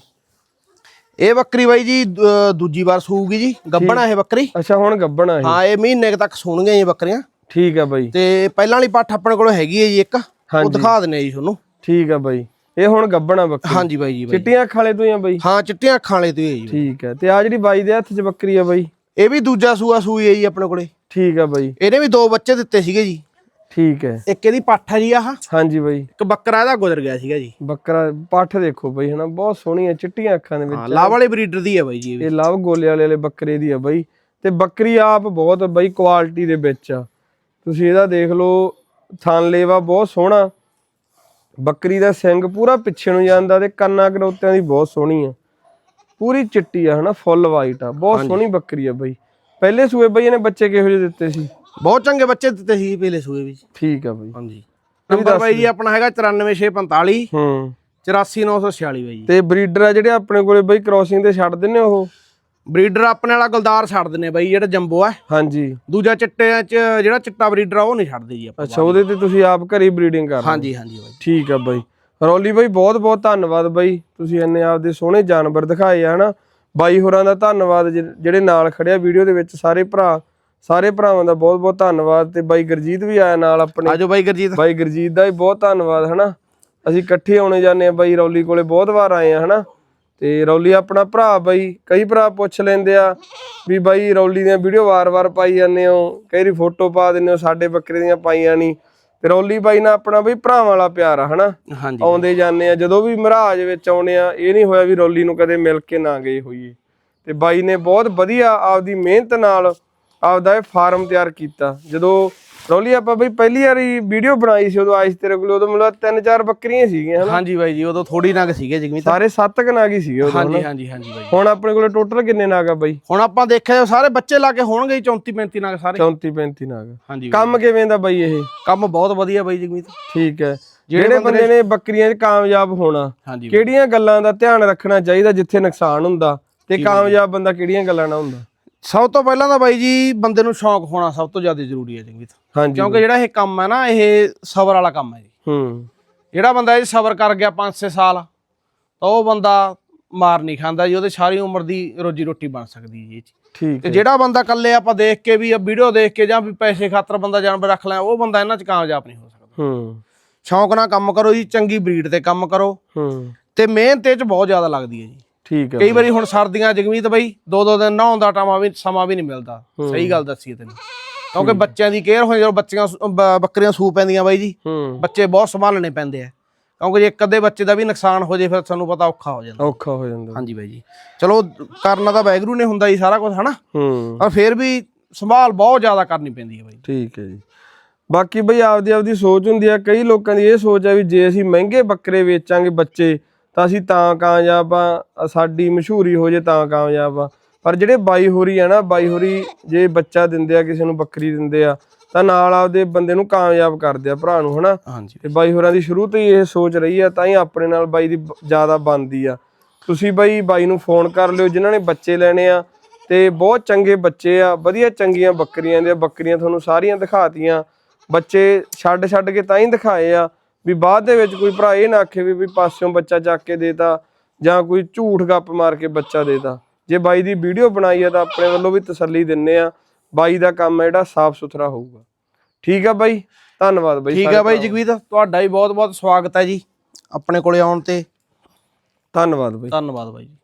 ਇਹ ਬੱਕਰੀ ਬਾਈ ਜੀ ਅਹ ਦੂਜੀ ਵਾਰ ਸੂਗੀ ਜੀ। ਗੱਬਣਾ ਇਹ ਬੱਕਰੀ।
ਅੱਛਾ ਹੁਣ ਗੱਬਣਾ ਇਹ।
ਹਾਂ ਇਹ ਮਹੀਨੇ ਕੁ ਤੱਕ ਸੂਣਗੀਆਂ ਇਹ ਬੱਕਰੀਆਂ।
ਠੀਕ ਆ ਬਾਈ।
ਤੇ ਪਹਿਲਾਂ ਵਾਲੀ ਪੱਠ ਆਪਣੇ ਕੋਲ ਹੈਗੀ ਹੈ ਜੀ ਇੱਕ। ਉਹ। ਦਿਖਾ ਦਿੰਨੇ ਜੀ ਤੁਹਾਨੂੰ।
ਠੀਕ ਆ ਬਾਈ। ਇਹ ਹੁਣ ਗੱਬਣਾ ਬੱਕਰੀ।
ਹਾਂਜੀ ਬਾਈ ਜੀ ਬਾਈ।
ਚਿੱਟੀਆਂ ਅੱਖਾਂ ਵਾਲੇ ਤੋਂ ਹੀ ਆ ਬਾਈ।
ਹਾਂ ਚਿੱਟੀਆਂ ਅੱਖਾਂ ਵਾਲੇ ਤੋਂ ਹੀ ਹੈ ਜੀ
ਠੀਕ ਆ। ਤੇ ਆ ਜਿਹੜੀ ਬਾਈ ਦੇ ਹੱਥ 'ਚ ਬੱਕਰੀ ਆ ਬਾਈ।
ਇਹ ਵੀ ਦੂਜਾ ਸੂਆ ਸੂਈ ਹੈ ਜੀ ਆਪਣੇ ਕੋਲੇ।
ਠੀਕ ਆ ਬਾਈ।
ਇਹਨੇ ਵੀ ਦੋ ਬੱਚੇ ਦਿੱਤੇ ਸੀਗੇ ਜੀ।
ਠੀਕ ਹੈ।
ਇੱਕ ਇਹਦੀ ਪੱਠ ਹੈ ਜੀ ਆਹ।
ਹਾਂਜੀ ਬਾਈ।
ਇੱਕ ਬੱਕਰਾ ਇਹਦਾ ਗੁਜ਼ਰ ਗਿਆ ਸੀਗਾ ਜੀ।
ਬੱਕਰਾ ਪੱਠ ਦੇਖੋ ਬਾਈ ਹਨਾ ਬਹੁਤ ਸੋਹਣੀਆਂ ਚਿੱਟੀਆਂ ਅੱਖਾਂ ਦੇ
ਹਾਂ
ਵਿੱਚ
ਲਾਭ ਵਾਲੇ ਬਰੀਡਰ ਦੀ ਹੈ ਬਾਈ ਜੀ ਇਹ
ਲਵ ਗੋਲੇ ਵਾਲੇ ਵਾਲੇ ਬੱਕਰੇ ਦੀ ਆ ਬਾਈ। ਤੇ ਬੱਕਰੀ ਆਪ ਬਹੁਤ ਬਾਈ ਕੁਆਲਿਟੀ ਦੇ ਵਿੱਚ ਆ। ਤੁਸੀਂ ਇਹਦਾ ਦੇਖ ਲਓ ਲੇਵਾ ਬਹੁਤ ਸੋਹਣਾ। ਬੱਕਰੀ ਦਾ ਸਿੰਗ ਪੂਰਾ ਪਿੱਛੇ ਨੂੰ ਜਾਂਦਾ ਤੇ ਕੰਨਾਂ ਕਰੋਤਿਆਂ ਦੀ ਬਹੁਤ ਸੋਹਣੀ ਆ। ਪੂਰੀ ਚਿੱਟੀ ਆ ਹਨਾ ਫੁੱਲ ਵਾਈਟ ਆ। ਬਹੁਤ ਸੋਹਣੀ ਬੱਕਰੀ ਆ ਬਾਈ। ਪਹਿਲੇ ਸੂਏ ਬਾਈ ਇਹਨੇ ਬੱਚੇ ਕਿਹੋ ਜਿਹੇ ਦਿੱਤੇ ਸੀ?
ਬਹੁਤ ਚੰਗੇ ਬੱਚੇ ਦਿੱਤੇ ਸੀ ਪਹਿਲੇ ਸੂਏ ਵਿੱਚ।
ਠੀਕ ਆ ਬਾਈ।
ਹਾਂਜੀ। ਨੰਬਰ ਬਾਈ ਜੀ ਆਪਣਾ ਹੈਗਾ 94645
ਹੂੰ।
84946 ਬਾਈ। ਜੀ
ਤੇ ਬਰੀਡਰ ਆ ਜਿਹੜੇ ਆਪਣੇ ਕੋਲੇ ਬਾਈ ਕ੍ਰੋਸਿੰਗ ਤੇ ਛੱਡ ਦਿੰਨੇ ਉਹ?
ਬਰੀਡਰ ਆਪਣੇ ਵਾਲਾ ਗੁਲਦਾਰ ਛੱਡ ਦਿੰਨੇ ਬਾਈ ਜਿਹੜਾ ਜੰਬੋ ਹੈ
ਹਾਂਜੀ।
ਦੂਜਾ ਚਿੱਟੇ ਚ ਜਿਹੜਾ ਚਿੱਟਾ ਬਰੀਡਰ ਆ ਉਹ ਨਹੀਂ ਛੱਡਦੇ ਜੀ ਆਪਾਂ।
ਅੱਛਾ ਉਹਦੇ ਤੇ ਤੁਸੀਂ ਆਪ ਘਰੇ ਬਰੀਡਿੰਗ ਕਰ।
ਹਾਂਜੀ ਹਾਂਜੀ ਬਾਈ।
ਠੀਕ ਆ ਬਾਈ। ਰੌਲੀ ਬਾਈ ਬਹੁਤ ਬਹੁਤ ਧੰਨਵਾਦ ਬਾਈ। ਤੁਸੀਂ ਇੰਨੇ ਆਪਦੇ ਸੋਹਣੇ ਜਾਨਵਰ ਦਿਖਾਏ ਆ ਹਨਾ? ਬਾਈ ਹੋਰਾਂ ਦਾ ਧੰਨਵਾਦ ਜਿਹੜੇ ਨਾਲ ਖੜਿਆ ਵੀਡੀਓ ਦੇ ਵਿੱਚ ਸਾਰੇ ਭਰਾ ਸਾਰੇ ਭਰਾਵਾਂ ਦਾ ਬਹੁਤ ਬਹੁਤ ਧੰਨਵਾਦ। ਤੇ ਬਾਈ ਗੁਰਜੀਤ ਵੀ ਆਇਆ ਨਾਲ ਆਪਣੇ।
ਆਜੋ ਬਾਈ ਗੁਰਜੀਤ।
ਬਾਈ ਗੁਰਜੀਤ ਦਾ ਵੀ ਬਹੁਤ ਧੰਨਵਾਦ ਹਨਾ? ਅਸੀਂ ਇਕੱਠੇ ਆਉਣੇ ਜਾਂਦੇ ਆ ਬਾਈ ਰੌਲੀ ਕੋਲੇ ਬਹੁਤ ਵਾਰ ਆਏ ਆ ਹਨਾ? ਤੇ ਰੌਲੀ ਆਪਣਾ ਭਰਾ ਬਾਈ ਕਈ ਭਰਾ ਪੁੱਛ ਲੈਂਦੇ ਆ ਵੀ ਬਾਈ ਰੌਲੀ ਦੀਆਂ ਵੀਡੀਓ ਵਾਰ-ਵਾਰ ਪਾਈ ਜਾਂਦੇ ਹੋ ਕਈ ਫੋਟੋ ਪਾ ਦਿੰਦੇ ਹੋ ਸਾਡੇ ਬੱਕਰੇ ਦੀਆਂ ਪਾਈਆਂ ਨਹੀਂ ਤੇ ਰੌਲੀ ਬਾਈ ਨਾਲ ਆਪਣਾ ਬਈ ਭਰਾਵਾਂ ਵਾਲਾ ਪਿਆਰ ਆ ਹਨਾ? ਆਉਂਦੇ ਜਾਂਦੇ ਆ ਜਦੋਂ ਵੀ ਮਹਾਰਾਜ ਵਿੱਚ ਆਉਣੇ ਆ ਇਹ ਨਹੀਂ ਹੋਇਆ ਵੀ ਰੌਲੀ ਨੂੰ ਕਦੇ ਮਿਲ ਕੇ ਨਾ ਗਏ ਹੋਈਏ। ਤੇ ਬਾਈ ਨੇ ਬਹੁਤ ਵਧੀਆ ਆਪਦੀ ਮਿਹਨਤ ਨਾਲ ਆਪਦਾ ਇਹ ਫਾਰਮ ਤਿਆਰ ਕੀਤਾ। ਜਦੋਂ ਰੌਲੀ ਆਪਾਂ ਬਈ ਪਹਿਲੀ ਵਾਰੀ ਵੀਡੀਓ ਬਣਾਈ ਸੀ ਉਦੋਂ ਆਇਸ ਤੇਰੇ ਕੋਲ ਉਦੋਂ ਮਿਲਿਆ ਤਿੰਨ ਚਾਰ ਬੱਕਰੀਆਂ ਸੀਗੀਆਂ ਹਨਾ?
ਹਾਂਜੀ ਬਾਈ ਜੀ ਉਦੋਂ ਥੋੜੀ ਨਗ ਸੀਗੇ ਜਗਮੀਤ
ਸਾਰੇ ਸੱਤ ਕੁ ਨਾਗ ਹੀ ਸੀਗੇ ਉਦੋਂ
ਹਾਂਜੀ ਹਾਂਜੀ ਹਾਂਜੀ ਬਾਈ
ਹੁਣ ਆਪਣੇ ਕੋਲ ਟੋਟਲ ਕਿੰਨੇ ਨਾਗ ਆ ਬਾਈ?
ਹੁਣ ਆਪਾਂ ਦੇਖਿਆ ਸਾਰੇ ਬੱਚੇ ਲਾ ਕੇ ਹੋਣਗੇ ਜੀ 34 35 ਨਗ ਸਾਰੇ।
34 35 ਨਾਗ।
ਹਾਂਜੀ।
ਕੰਮ ਕਿਵੇਂ ਦਾ ਬਾਈ ਇਹ?
ਕੰਮ ਬਹੁਤ ਵਧੀਆ ਬਾਈ ਜਗਮੀਤ
ਠੀਕ ਹੈ। ਜਿਹੜੇ ਬੰਦੇ ਨੇ ਬੱਕਰੀਆਂ 'ਚ ਕਾਮਯਾਬ ਹੋਣਾ ਕਿਹੜੀਆਂ ਗੱਲਾਂ ਦਾ ਧਿਆਨ ਰੱਖਣਾ ਚਾਹੀਦਾ ਜਿੱਥੇ ਨੁਕਸਾਨ ਹੁੰਦਾ ਤੇ ਕਾਮਯਾਬ ਬੰਦਾ ਕਿਹੜੀਆਂ ਗੱਲਾਂ ਨਾਲ ਹੁੰਦਾ?
ਸਭ ਤੋਂ ਪਹਿਲਾਂ ਤਾਂ ਬਾਈ ਜੀ ਬੰਦੇ ਨੂੰ ਸ਼ੌਂਕ ਹੋਣਾ ਸਭ ਤੋਂ ਜ਼ਿਆਦਾ ਜ਼ਰੂਰੀ ਹੈ ਜਗਮੀਤ
ਹਾਂਜੀ।
ਕਿਉਂਕਿ ਜਿਹੜਾ ਇਹ ਕੰਮ ਹੈ ਨਾ ਇਹ ਸਬਰ ਵਾਲਾ ਕੰਮ ਹੈ ਜੀ।
ਹੂੰ।
ਜਿਹੜਾ ਬੰਦਾ ਇਹ ਸਬਰ ਕਰ ਗਿਆ 5-6 ਸਾਲ ਤਾਂ ਉਹ ਬੰਦਾ ਮਾਰ ਨਹੀਂ ਖਾਂਦਾ ਜੀ ਉਹਦੇ ਸਾਰੀ ਉਮਰ ਦੀ ਰੋਜੀ ਰੋਟੀ ਬਣ ਸਕਦੀ ਜੀ।
ਠੀਕ
ਤੇ ਜਿਹੜਾ ਬੰਦਾ ਇਕੱਲੇ ਆਪਾਂ ਦੇਖ ਕੇ ਵੀ ਵੀਡੀਓ ਦੇਖ ਕੇ ਜਾਂ ਵੀ ਪੈਸੇ ਖਾਤਰ ਬੰਦਾ ਜਾਨਵਰ ਰੱਖ ਲੈ ਉਹ ਬੰਦਾ ਇਹਨਾਂ 'ਚ ਕਾਮਯਾਬ ਨਹੀਂ ਹੋ ਸਕਦਾ।
ਹੂੰ।
ਸ਼ੌਂਕ ਨਾਲ ਕੰਮ ਕਰੋ ਜੀ ਚੰਗੀ ਬਰੀਡ ਤੇ ਕੰਮ ਕਰੋ।
ਹੂੰ।
ਤੇ ਮਿਹਨਤ ਇਹ 'ਚ ਬਹੁਤ ਜ਼ਿਆਦਾ ਲੱਗਦੀ ਹੈ ਜੀ।
ਠੀਕ ਹੈ
ਕਈ ਵਾਰੀ ਹੁਣ ਸਰਦੀਆਂ ਜਗਮੀਤ ਬਈ ਦੋ ਦੋ ਦਿਨ ਨਹਾਉਣ ਦਾ ਟਾਈਮ ਵੀ ਸਮਾਂ ਵੀ ਨਹੀਂ ਮਿਲਦਾ। ਸਹੀ ਗੱਲ ਦੱਸੀ ਤੈਨੂੰ। ਕਿਉਂਕਿ ਬੱਚਿਆਂ ਦੀ ਕੇਅਰ ਹੋਣੀ ਜਦੋਂ ਬੱਚੀਆਂ ਬੱਕਰੀਆਂ ਸੂ ਪੈਂਦੀਆਂ ਬਾਈ ਜੀ
ਹੂੰ।
ਬੱਚੇ ਬਹੁਤ ਸੰਭਾਲਣੇ ਪੈਂਦੇ ਆ। ਕਿਉਂਕਿ ਜੇ ਇੱਕ ਅੱਧੇ ਬੱਚੇ ਦਾ ਵੀ ਨੁਕਸਾਨ ਹੋ ਜੇ ਫਿਰ ਤੁਹਾਨੂੰ ਪਤਾ ਔਖਾ ਹੋ ਜਾਂਦਾ।
ਔਖਾ ਹੋ ਜਾਂਦਾ।
ਹਾਂਜੀ ਬਾਈ ਜੀ। ਚਲੋ ਕਰਨਾ ਤਾਂ ਵੈਗਰੂ ਨੇ ਹੁੰਦਾ ਜੀ ਸਾਰਾ ਕੁਝ ਹਨਾ?
ਹੂੰ।
ਪਰ ਫਿਰ ਵੀ ਸੰਭਾਲ ਬਹੁਤ ਜ਼ਿਆਦਾ ਕਰਨੀ ਪੈਂਦੀ ਹੈ ਬਾਈ
ਠੀਕ ਹੈ ਜੀ। ਬਾਕੀ ਬਈ ਆਪਦੀ ਆਪਦੀ ਸੋਚ ਹੁੰਦੀ ਆ ਕਈ ਲੋਕਾਂ ਦੀ ਇਹ ਸੋਚ ਆ ਵੀ ਜੇ ਅਸੀਂ ਮਹਿੰਗੇ ਬੱਕਰੇ ਵੇਚਾਂਗੇ ਬੱਚੇ ਤਾਂ ਅਸੀਂ ਤਾਂ ਕਾਮਯਾਬ ਆ ਸਾਡੀ ਮਸ਼ਹੂਰੀ ਹੋ ਜੇ ਤਾਂ ਕਾਮਯਾਬ ਆ। ਪਰ ਜਿਹੜੇ ਬਾਈ ਹੋਰੀ ਆ ਨਾ ਬਾਈ ਹੋਰੀ ਜੇ ਬੱਚਾ ਦਿੰਦੇ ਆ ਕਿਸੇ ਨੂੰ ਬੱਕਰੀ ਦਿੰਦੇ ਆ ਤਾਂ ਨਾਲ ਆਪਦੇ ਬੰਦੇ ਨੂੰ ਕਾਮਯਾਬ ਕਰਦੇ ਆ ਭਰਾ ਨੂੰ ਹਨਾ? ਤੇ ਬਾਈ ਹੋਰਾਂ ਦੀ ਸ਼ੁਰੂ ਤੋਂ ਹੀ ਇਹ ਸੋਚ ਰਹੀ ਆ ਤਾਂ ਹੀ ਆਪਣੇ ਨਾਲ ਬਾਈ ਦੀ ਜ਼ਿਆਦਾ ਬਣਦੀ ਆ। ਤੁਸੀਂ ਬਾਈ ਬਾਈ ਨੂੰ ਫੋਨ ਕਰ ਲਿਓ ਜਿਨ੍ਹਾਂ ਨੇ ਬੱਚੇ ਲੈਣੇ ਆ ਤੇ ਬਹੁਤ ਚੰਗੇ ਬੱਚੇ ਆ ਵਧੀਆ ਚੰਗੀਆਂ ਬੱਕਰੀਆਂ ਦੇ ਬੱਕਰੀਆਂ ਤੁਹਾਨੂੰ ਸਾਰੀਆਂ ਦਿਖਾਤੀਆਂ। ਬੱਚੇ ਛੱਡ ਛੱਡ ਕੇ ਤਾਂ ਹੀ ਦਿਖਾਏ ਆ ਵੀ ਬਾਅਦ ਦੇ ਵਿੱਚ ਕੋਈ ਭਰਾ ਇਹ ਨਾ ਆਖੇ ਵੀ ਵੀ ਪਾਸਿਓਂ ਬੱਚਾ ਚੱਕ ਕੇ ਦੇਤਾ ਜਾਂ ਕੋਈ ਝੂਠ ਗੱਪ ਮਾਰ ਕੇ ਬੱਚਾ ਦੇਤਾ। ਜੇ ਬਾਈ ਦੀ ਵੀਡੀਓ ਬਣਾਈ ਆ ਤਾਂ ਆਪਣੇ ਵੱਲੋਂ ਵੀ ਤਸੱਲੀ ਦਿੰਨੇ ਆ। ਬਾਈ ਦਾ ਕੰਮ ਹੈ ਜਿਹੜਾ ਸਾਫ਼ ਸੁਥਰਾ ਹੋਊਗਾ। ਠੀਕ ਆ ਬਾਈ? ਧੰਨਵਾਦ ਬਾਈ
ਠੀਕ ਹੈ ਬਾਈ ਜਗਵੀਰ ਤੁਹਾਡਾ ਵੀ ਬਹੁਤ ਬਹੁਤ ਸਵਾਗਤ ਹੈ ਜੀ ਆਪਣੇ ਕੋਲੇ ਆਉਣ ਤੇ।
ਧੰਨਵਾਦ ਬਾਈ।
ਧੰਨਵਾਦ ਬਾਈ ਜੀ।